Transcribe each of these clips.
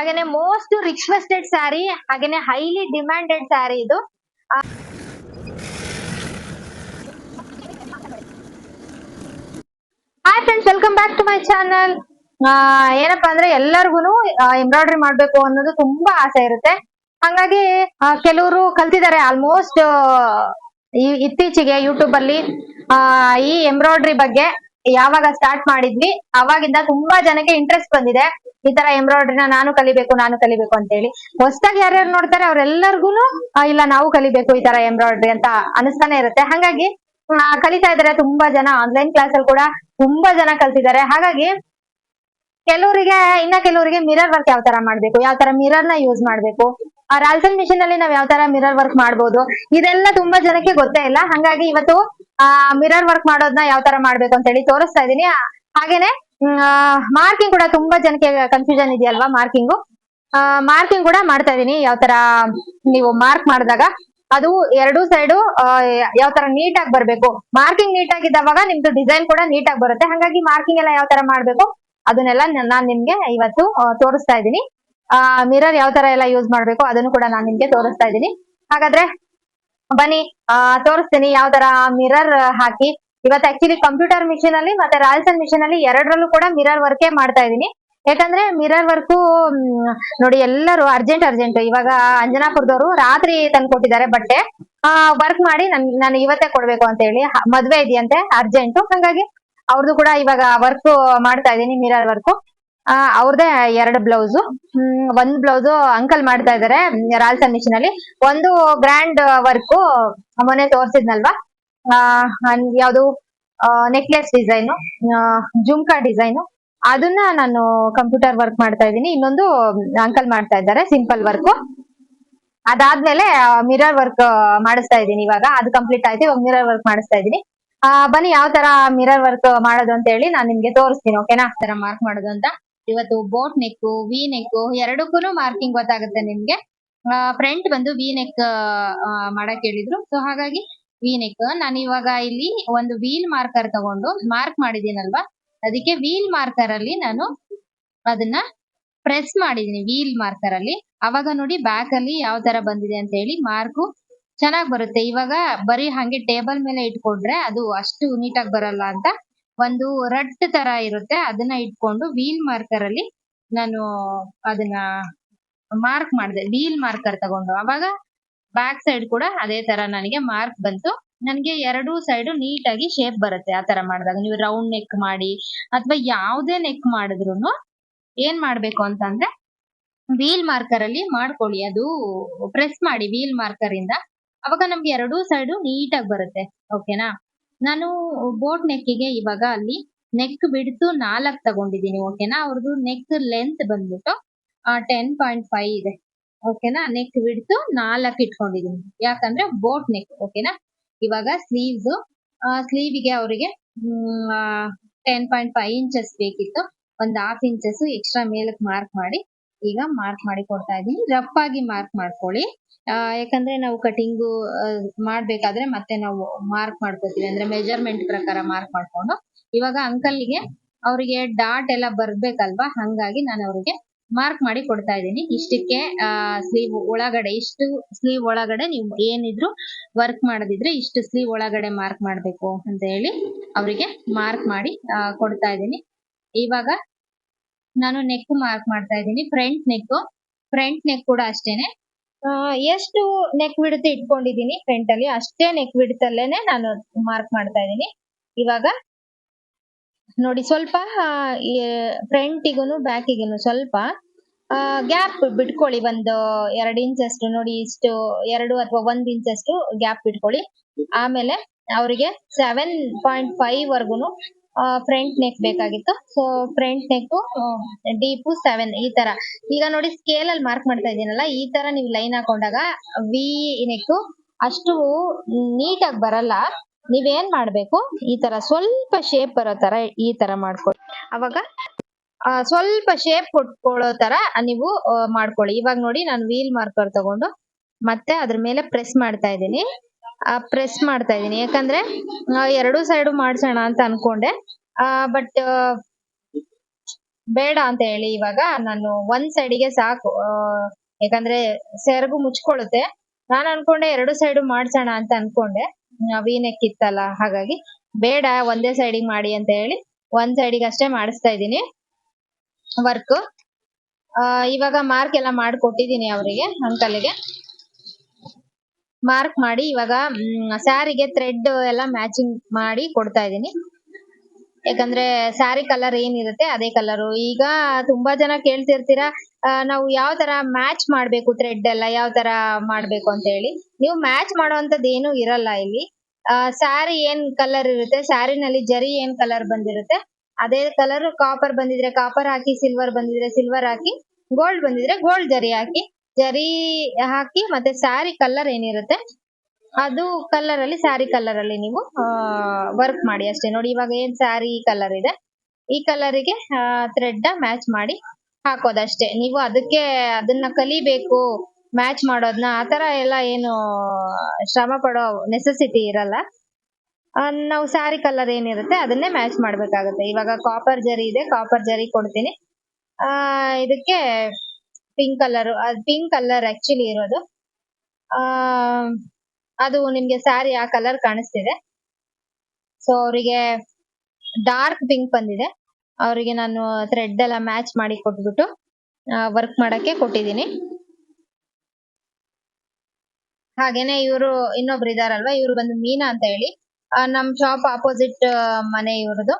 ಹಾಗೇನೆ most requested sari ಹಾಗೇನೆ highly demanded sari ಇದು. Hi friends welcome back to my channel ಏನಪ್ಪಾ ಅಂದ್ರೆ ಎಲ್ಲರಿಗೂ ಎಂಬ್ರಾಯ್ಡ್ರಿ ಮಾಡ್ಬೇಕು ಅನ್ನೋದು ತುಂಬಾ ಆಸೆ ಇರುತ್ತೆ. ಹಂಗಾಗಿ ಕೆಲವರು ಕಲ್ತಿದ್ದಾರೆ ಆಲ್ಮೋಸ್ಟ್ ಇತ್ತೀಚೆಗೆ ಯೂಟ್ಯೂಬ್ ಅಲ್ಲಿ ಈ ಎಂಬ್ರಾಯ್ಡ್ರಿ ಬಗ್ಗೆ ಯಾವಾಗ ಸ್ಟಾರ್ಟ್ ಮಾಡಿದ್ವಿ, ಅವಾಗಿಂದ ತುಂಬಾ ಜನಕ್ಕೆ ಇಂಟ್ರೆಸ್ಟ್ ಬಂದಿದೆ. ಈ ತರ ಎಂಬ್ರಾಯ್ಡ್ರಿನ ನಾನು ಕಲಿಬೇಕು ನಾನು ಕಲಿಬೇಕು ಅಂತ ಹೇಳಿ ಹೊಸದಾಗಿ ಯಾರ್ಯಾರು ನೋಡ್ತಾರೆ ಅವ್ರೆಲ್ಲರಿಗೂ ಇಲ್ಲ ನಾವು ಕಲಿಬೇಕು ಈ ತರ ಎಂಬ್ರಾಯ್ಡ್ರಿ ಅಂತ ಅನಿಸ್ತಾನೆ ಇರುತ್ತೆ. ಹಾಗಾಗಿ ಕಲಿತಾ ಇದಾರೆ ತುಂಬಾ ಜನ. ಆನ್ಲೈನ್ ಕ್ಲಾಸ್ ಅಲ್ಲಿ ಕೂಡ ತುಂಬಾ ಜನ ಕಲ್ತಿದ್ದಾರೆ. ಹಾಗಾಗಿ, ಕೆಲವರಿಗೆ, ಇನ್ನ ಕೆಲವರಿಗೆ ಮಿರರ್ ವರ್ಕ್ ಯಾವ ತರ ಮಾಡ್ಬೇಕು? ಯಾವ ತರ ಮಿರರ್ನ ಯೂಸ್ ಮಾಡ್ಬೇಕು? ಆ ರಾಲ್ಸನ್ ಮಿಷಿನ್ ಅಲ್ಲಿ ನಾವ್ ಯಾವ ತರ ಮಿರರ್ ವರ್ಕ್ ಮಾಡ್ಬೋದು? ಇದೆಲ್ಲ ತುಂಬಾ ಜನಕ್ಕೆ ಗೊತ್ತೇ ಇಲ್ಲ. ಹಂಗಾಗಿ ಇವತ್ತು, ಆ ಮಿರರ್ ವರ್ಕ್ ಮಾಡೋದನ್ನ ಯಾವ ತರ ಮಾಡ್ಬೇಕು ಅಂತ ಹೇಳಿ ತೋರಿಸ್ತಾ ಇದೀನಿ ಹಾಗೇನೆ ಮಾರ್ಕಿಂಗ್ ಕೂಡ ತುಂಬಾ ಜನಕ್ಕೆ ಕನ್ಫ್ಯೂಷನ್ ಇದೆಯಲ್ವಾ ಮಾರ್ಕಿಂಗು ಮಾರ್ಕಿಂಗ್ ಕೂಡ ಮಾಡ್ತಾ ಇದೀನಿ ಯಾವ ತರ ನೀವು ಮಾರ್ಕ್ ಮಾಡಿದಾಗ. ಅದು ಎರಡು ಸೈಡು ಯಾವ ತರ ನೀಟಾಗಿ ಬರ್ಬೇಕು. ಮಾರ್ಕಿಂಗ್ ನೀಟಾಗಿ ಇದ್ದವಾಗ ನಿಮ್ದು ಡಿಸೈನ್ ಕೂಡ ನೀಟಾಗಿ ಬರುತ್ತೆ. ಹಾಗಾಗಿ ಮಾರ್ಕಿಂಗ್ ಎಲ್ಲ ಯಾವ ತರ ಮಾಡ್ಬೇಕು? ಅದನ್ನೆಲ್ಲ ನಾನ್ ನಿಮ್ಗೆ ಇವತ್ತು ತೋರಿಸ್ತಾ ಇದ್ದೀನಿ. ಮಿರರ್ ಯಾವ ತರ ಎಲ್ಲ ಯೂಸ್ ಮಾಡ್ಬೇಕು ಅದನ್ನು ಕೂಡ ನಾನ್ ನಿಮ್ಗೆ ತೋರಿಸ್ತಾ ಇದ್ದೀನಿ. ಹಾಗಾದ್ರೆ ಬನ್ನಿ ತೋರಿಸ್ತೀನಿ ಯಾವ ತರ ಮಿರರ್ ಹಾಕಿ. ಇವತ್ತು ಆಕ್ಚುಲಿ ಕಂಪ್ಯೂಟರ್ ಮಿಷಿನ್ ಅಲ್ಲಿ ಮತ್ತೆ ರಾಯಲ್ಸನ್ ಮಿಷಿನ್ ಅಲ್ಲಿ ಎರಡರಲ್ಲೂ ಕೂಡ ಮಿರರ್ ವರ್ಕೇ ಮಾಡ್ತಾ ಇದೀನಿ ಯಾಕಂದ್ರೆ ಮಿರರ್ ವರ್ಕು ನೋಡಿ ಎಲ್ಲರೂ ಅರ್ಜೆಂಟ್ ಅರ್ಜೆಂಟ್ ಇವಾಗ ಅಂಜನಾಪುರದವರು ರಾತ್ರಿ ತಂದ್ಕೊಟ್ಟಿದ್ದಾರೆ ಬಟ್ಟೆ. ಆ ವರ್ಕ್ ಮಾಡಿ ನನ್, ನಾನು ಇವತ್ತೇ ಕೊಡ್ಬೇಕು ಅಂತ ಹೇಳಿ ಮದ್ವೆ ಇದೆಯಂತೆ ಅರ್ಜೆಂಟ್ ಹಂಗಾಗಿ ಅವ್ರದ್ದು ಕೂಡ ಇವಾಗ ವರ್ಕ್ ಮಾಡ್ತಾ ಇದೀನಿ ಮಿರರ್ ವರ್ಕ್ ಆ, ಅವ್ರದೇ ಎರಡು ಬ್ಲೌಸ್ ಒಂದ್ ಬ್ಲೌಸ್ ಅಂಕಲ್ ಮಾಡ್ತಾ ಇದಾರೆ ರಾಯಲ್ ಮಿಷಿನ್ ಅಲ್ಲಿ. ಒಂದು ಗ್ರ್ಯಾಂಡ್ ವರ್ಕ್ ಮೊನ್ನೆ ತೋರ್ಸಿದ್ನಲ್ವಾ? ಯಾವ್ದು ನೆಕ್ಲೆಸ್ ಡಿಸೈನು ಜುಮ್ಕಾ ಡಿಸೈನು ಅದನ್ನ ನಾನು ಕಂಪ್ಯೂಟರ್ ವರ್ಕ್ ಮಾಡ್ತಾ ಇದ್ದೀನಿ. ಇನ್ನೊಂದು ಅಂಕಲ್ ಮಾಡ್ತಾ ಇದ್ದಾರೆ ಸಿಂಪಲ್ ವರ್ಕ್ ಅದಾದ್ಮೇಲೆ ಮಿರರ್ ವರ್ಕ್ ಮಾಡಿಸ್ತಾ ಇದ್ದೀನಿ ಇವಾಗ. ಅದು ಕಂಪ್ಲೀಟ್ ಆಯ್ತು. ಇವಾಗ ಮಿರರ್ ವರ್ಕ್ ಮಾಡಿಸ್ತಾ ಇದ್ದೀನಿ. ಆ, ಬನ್ನಿ, ಯಾವ ತರ ಮಿರರ್ ವರ್ಕ್ ಮಾಡೋದು ಅಂತ ಹೇಳಿ ನಾನು ನಿಮ್ಗೆ ತೋರಿಸ್ತೀನಿ ಓಕೆನಾ ತರ ಮಾರ್ಕ್ ಮಾಡೋದು ಅಂತ. ಇವತ್ತು ಬೋಟ್ ನೆಕ್ ವಿ ನೆಕ್ ಎರಡಕ್ಕೂ ಮಾರ್ಕಿಂಗ್ ಗೊತ್ತಾಗುತ್ತೆ ನಿಮ್ಗೆ. ಫ್ರಂಟ್ ಬಂದು ವಿ ನೆಕ್ ಮಾಡಕ್ ಹೇಳಿದ್ರು. ಸೊ ಹಾಗಾಗಿ ವಿ ನೆಕ್ ನಾನು ಇವಾಗ ಇಲ್ಲಿ ಒಂದು ವೀಲ್ ಮಾರ್ಕರ್ ತಗೊಂಡು ಮಾರ್ಕ್ ಮಾಡಿದೀನಲ್ವಾ ಅದಕ್ಕೆ ವೀಲ್ ಮಾರ್ಕರ್ ಅಲ್ಲಿ ನಾನು ಅದನ್ನ ಪ್ರೆಸ್ ಮಾಡಿದೀನಿ ವೀಲ್ ಮಾರ್ಕರ್ ಅಲ್ಲಿ. ಅವಾಗ ನೋಡಿ ಬ್ಯಾಕ್ ಅಲ್ಲಿ ಯಾವ ತರ ಬಂದಿದೆ ಅಂತ ಹೇಳಿ ಮಾರ್ಕು ಚೆನ್ನಾಗ್ ಬರುತ್ತೆ. ಇವಾಗ ಬರೀ ಹಂಗೆ ಟೇಬಲ್ ಮೇಲೆ ಇಟ್ಕೊಂಡ್ರೆ ಅದು ಅಷ್ಟು ನೀಟಾಗಿ ಬರಲ್ಲ ಅಂತ ಒಂದು ರಟ್ ತರ ಇರುತ್ತೆ. ಅದನ್ನ ಇಟ್ಕೊಂಡು ವೀಲ್ ಮಾರ್ಕರ್ ಅಲ್ಲಿ ನಾನು ಅದನ್ನ ಮಾರ್ಕ್ ಮಾಡಿದೆ ವೀಲ್ ಮಾರ್ಕರ್ ತಗೊಂಡು. ಅವಾಗ ಬ್ಯಾಕ್ ಸೈಡ್ ಕೂಡ ಅದೇ ತರ ನನಗೆ ಮಾರ್ಕ್ ಬಂತು. ನನಗೆ ಎರಡೂ ಸೈಡ್ ನೀಟಾಗಿ ಶೇಪ್ ಬರುತ್ತೆ ಆ ತರ ಮಾಡಿದಾಗ. ನೀವು ರೌಂಡ್ ನೆಕ್ ಮಾಡಿ ಅಥವಾ ಯಾವುದೇ ನೆಕ್ ಮಾಡಿದ್ರು ಏನ್ ಮಾಡ್ಬೇಕು ಅಂತಂದ್ರೆ ವೀಲ್ ಮಾರ್ಕರ್ ಅಲ್ಲಿ ಮಾಡ್ಕೊಳ್ಳಿ. ಅದು ಪ್ರೆಸ್ ಮಾಡಿ ವೀಲ್ ಮಾರ್ಕರ್ ಇಂದ. ಅವಾಗ ನಮ್ಗೆ ಎರಡೂ ಸೈಡು ನೀಟಾಗಿ ಬರುತ್ತೆ. ಓಕೆನಾ ನಾನು ಬೋಟ್ ನೆಕ್ಕಿಗೆ ಇವಾಗ ಅಲ್ಲಿ ನೆಕ್ ಬಿಡ್ತು ನಾಲ್ಕ್ ತಗೊಂಡಿದ್ದೀನಿ. ಓಕೆನಾ ಅವ್ರದ್ದು ನೆಕ್ ಲೆಂತ್ ಬಂದ್ಬಿಟ್ಟು ಟೆನ್ ಪಾಯಿಂಟ್ ಫೈವ್ ಇದೆ. ಓಕೆನಾ ನೆಕ್ ಬಿಡ್ತು ನಾಲ್ಕ್ ಇಟ್ಕೊಂಡಿದೀನಿ. ಯಾಕಂದ್ರೆ ಬೋಟ್ ನೆಕ್ ಓಕೆನಾ ಇವಾಗ ಸ್ಲೀವ್ಸ್ ಸ್ಲೀವಿಗೆ ಅವರಿಗೆ ಟೆನ್ ಪಾಯಿಂಟ್ ಫೈವ್ ಇಂಚಸ್ ಬೇಕಿತ್ತು. ಒಂದ್ ಹಾಫ್ ಇಂಚಸ್ ಎಕ್ಸ್ಟ್ರಾ ಮೇಲಕ್ಕೆ ಮಾರ್ಕ್ ಮಾಡಿ, ಈಗ ಮಾರ್ಕ್ ಮಾಡಿ ಕೊಡ್ತಾ ಇದೀನಿ. ರಫ್ ಆಗಿ ಮಾರ್ಕ್ ಮಾಡ್ಕೊಳ್ಳಿ. ಯಾಕಂದ್ರೆ ನಾವು ಕಟಿಂಗು ಮಾಡ್ಬೇಕಾದ್ರೆ ಮತ್ತೆ ನಾವು ಮಾರ್ಕ್ ಮಾಡ್ಕೋತೀವಿ. ಅಂದ್ರೆ ಮೆಜರ್ಮೆಂಟ್ ಪ್ರಕಾರ ಮಾರ್ಕ್ ಮಾಡ್ಕೊಂಡು. ಇವಾಗ ಅಂಕಲ್ಗೆ ಅವರಿಗೆ ಡಾಟ್ ಎಲ್ಲ ಬರ್ಬೇಕಲ್ವಾ? ಹಂಗಾಗಿ ನಾನು ಅವರಿಗೆ ಮಾರ್ಕ್ ಮಾಡಿ ಕೊಡ್ತಾ ಇದ್ದೀನಿ. ಇಷ್ಟಕ್ಕೆ ಸ್ಲೀವ್ ಒಳಗಡೆ, ಇಷ್ಟು ಸ್ಲೀವ್ ಒಳಗಡೆ ನೀವು ಏನಿದ್ರು ವರ್ಕ್ ಮಾಡದಿದ್ರೆ ಇಷ್ಟು ಸ್ಲೀವ್ ಒಳಗಡೆ ಮಾರ್ಕ್ ಮಾಡ್ಬೇಕು ಅಂತ ಹೇಳಿ ಅವರಿಗೆ ಮಾರ್ಕ್ ಮಾಡಿ ಕೊಡ್ತಾ ಇದ್ದೀನಿ. ಇವಾಗ ನಾನು ನೆಕ್ ಮಾರ್ಕ್ ಮಾಡ್ತಾ ಇದ್ದೀನಿ. ಫ್ರಂಟ್ ನೆಕ್ ಫ್ರಂಟ್ ನೆಕ್ ಕೂಡ ಅಷ್ಟೇನೆ. ಎಷ್ಟು ನೆಕ್ ಬಿಡುತ್ತೆ ಇಟ್ಕೊಂಡಿದ್ದೀನಿ ಫ್ರಂಟ್ ಅಲ್ಲಿ ಅಷ್ಟೇ ನೆಕ್ ಬಿಡುತ್ತಲ್ಲೇನೆ ನಾನು ಮಾರ್ಕ್ ಮಾಡ್ತಾ ಇದ್ದೀನಿ. ಇವಾಗ ನೋಡಿ ಸ್ವಲ್ಪ ಫ್ರಂಟಿಗೂ ಬ್ಯಾಕಿಗೂ ಸ್ವಲ್ಪ ಗ್ಯಾಪ್ ಬಿಟ್ಕೊಳ್ಳಿ ಒಂದು ಎರಡು ಇಂಚಷ್ಟು ನೋಡಿ ಇಷ್ಟು, ಎರಡು ಅಥವಾ ಒಂದ್ ಇಂಚಷ್ಟು ಗ್ಯಾಪ್ ಬಿಟ್ಕೊಳ್ಳಿ. ಆಮೇಲೆ ಅವರಿಗೆ ಸೆವೆನ್ ಪಾಯಿಂಟ್ ಫೈವ್ ವರ್ಗುನು ಫ್ರಂಟ್ ನೆಕ್ ಬೇಕಾಗಿತ್ತು. So front neck deep seven ಈ ತರ. ಈಗ ನೋಡಿ ಸ್ಕೇಲ್ ಅಲ್ಲಿ ಮಾರ್ಕ್ ಮಾಡ್ತಾ ಇದೀನಲ್ಲ ಈ ತರ ನೀವು ಲೈನ್ ಹಾಕೊಂಡಾಗ ವಿ ನೆಕ್ ಅಷ್ಟು ನೀಟಾಗಿ ಬರಲ್ಲ. ನೀವೇನ್ ಮಾಡ್ಬೇಕು? ಈ ತರ ಸ್ವಲ್ಪ ಶೇಪ್ ಬರೋ ತರ ಈ ತರ ಮಾಡ್ಕೊಳ್ಳಿ ಅವಾಗ ಸ್ವಲ್ಪ ಶೇಪ್ ಕೊಟ್ಕೊಳ್ಳೋ ತರ ನೀವು ಮಾಡ್ಕೊಳ್ಳಿ. ಇವಾಗ ನೋಡಿ ನಾನು ವೀಲ್ ಮಾರ್ಕರ್ ತಗೊಂಡು ಮತ್ತೆ ಅದ್ರ ಮೇಲೆ ಪ್ರೆಸ್ ಮಾಡ್ತಾ ಇದ್ದೀನಿ. ಪ್ರೆಸ್ ಮಾಡ್ತಾ ಇದ್ದೀನಿ. ಯಾಕಂದ್ರೆ ಎರಡು ಸೈಡು ಮಾಡ್ಸೋಣ ಅಂತ ಅನ್ಕೊಂಡೆ. ಬಟ್ ಬೇಡ ಅಂತ ಹೇಳಿ ಇವಾಗ ನಾನು ಒಂದ್ ಸೈಡಿಗೆ ಸಾಕು. ಯಾಕಂದ್ರೆ ಸೆರಗು ಮುಚ್ಕೊಳ್ಳುತ್ತೆ. ನಾನು ಅನ್ಕೊಂಡೆ ಎರಡು ಸೈಡು ಮಾಡ್ಸೋಣ ಅಂತ ಅನ್ಕೊಂಡೆ. ವೀನೆಕ್ ಇತ್ತಲ್ಲ ಹಾಗಾಗಿ ಬೇಡ, ಒಂದೇ ಸೈಡಿಗೆ ಮಾಡಿ ಅಂತ ಹೇಳಿ ಒಂದ್ ಸೈಡಿಗೆ ಅಷ್ಟೇ ಮಾಡಿಸ್ತಾ ಇದ್ದೀನಿ. ವರ್ಕ್ ಇವಾಗ ಮಾರ್ಕ್ ಎಲ್ಲ ಮಾಡ್ಕೊಟ್ಟಿದ್ದೀನಿ ಅವರಿಗೆ ಅಂಕಲ್ಗೆ ಮಾರ್ಕ್ ಮಾಡಿ ಇವಾಗ ಸ್ಯಾರಿಗೆ ಥ್ರೆಡ್ ಎಲ್ಲ ಮ್ಯಾಚಿಂಗ್ ಮಾಡಿ ಕೊಡ್ತಾ ಇದ್ದೀನಿ. ಯಾಕಂದ್ರೆ ಸ್ಯಾರಿ ಕಲರ್ ಏನಿರುತ್ತೆ, ಅದೇ ಕಲರು ಈಗ ತುಂಬಾ ಜನ ಕೇಳ್ತಿರ್ತೀರಾ ನಾವು ಯಾವ ತರ ಮ್ಯಾಚ್ ಮಾಡ್ಬೇಕು ಥ್ರೆಡ್ ಎಲ್ಲ, ಯಾವ ತರ ಮಾಡ್ಬೇಕು ಅಂತ ಹೇಳಿ. ನೀವು ಮ್ಯಾಚ್ ಮಾಡುವಂತದ್ದು ಏನು ಇರಲ್ಲ ಇಲ್ಲಿ. ಸ್ಯಾರಿ ಏನ್ ಕಲರ್ ಇರುತ್ತೆ ಸ್ಯಾರಿನಲ್ಲಿ ಜರಿ ಏನ್ ಕಲರ್ ಬಂದಿರುತ್ತೆ, ಅದೇ ಕಲರ್ ಕಾಪರ್ ಬಂದಿದ್ರೆ ಕಾಪರ್ ಹಾಕಿ ಸಿಲ್ವರ್ ಬಂದಿದ್ರೆ ಸಿಲ್ವರ್ ಹಾಕಿ ಗೋಲ್ಡ್ ಬಂದಿದ್ರೆ ಗೋಲ್ಡ್ ಜರಿ ಹಾಕಿ ಜರಿ ಹಾಕಿ ಮತ್ತೆ ಸ್ಯಾರಿ ಕಲರ್ ಏನಿರುತ್ತೆ, ಅದು ಕಲರ್ ಅಲ್ಲಿ ಸ್ಯಾರಿ ಕಲರ್ ಅಲ್ಲಿ ನೀವು ವರ್ಕ್ ಮಾಡಿ ಅಷ್ಟೇ. ನೋಡಿ ಇವಾಗ ಏನ್ ಸ್ಯಾರಿ ಕಲರ್ ಇದೆ. ಈ ಕಲರಿಗೆ ಥ್ರೆಡ್ ಮ್ಯಾಚ್ ಮಾಡಿ ಹಾಕೋದಷ್ಟೇ. ನೀವು ಅದಕ್ಕೆ ಅದನ್ನ ಕಲಿಬೇಕು ಮ್ಯಾಚ್ ಮಾಡೋದನ್ನ ಆತರ ಎಲ್ಲ ಏನು ಶ್ರಮ ಪಡೋ ನೆಸೆಸಿಟಿ ಇರಲ್ಲ. ನಾವು ಸ್ಯಾರಿ ಕಲರ್ ಏನಿರುತ್ತೆ ಅದನ್ನೇ ಮ್ಯಾಚ್ ಮಾಡ್ಬೇಕಾಗುತ್ತೆ. ಇವಾಗ ಕಾಪರ್ ಜರಿ ಇದೆ ಕಾಪರ್ ಜರಿ ಕೊಡ್ತೀನಿ. ಆ, ಇದಕ್ಕೆ pink colour pink colour actually ಇರೋದು. ಆ, ಅದು ನಿಮ್ಗೆ ಸ್ಯಾರಿ ಆ ಕಲರ್ ಕಾಣಿಸ್ತಿದೆ. ಸೊ ಅವರಿಗೆ ಡಾರ್ಕ್ ಪಿಂಕ್ ಬಂದಿದೆ. ಅವರಿಗೆ ನಾನು ಥ್ರೆಡ್ ಎಲ್ಲ ಮ್ಯಾಚ್ ಮಾಡಿ ಕೊಟ್ಬಿಟ್ಟು ವರ್ಕ್ ಮಾಡಕ್ಕೆ ಕೊಟ್ಟಿದ್ದೀನಿ. ಹಾಗೇನೆ ಇವರು ಇನ್ನೊಬ್ರು ಇದಾರಲ್ವಾ, ಇವ್ರು ಬಂದು ಮೀನಾ ಅಂತ ಹೇಳಿ ನಮ್ ಶಾಪ್ ಆಪೋಸಿಟ್ ಮನೆ ಇವ್ರದ್ದು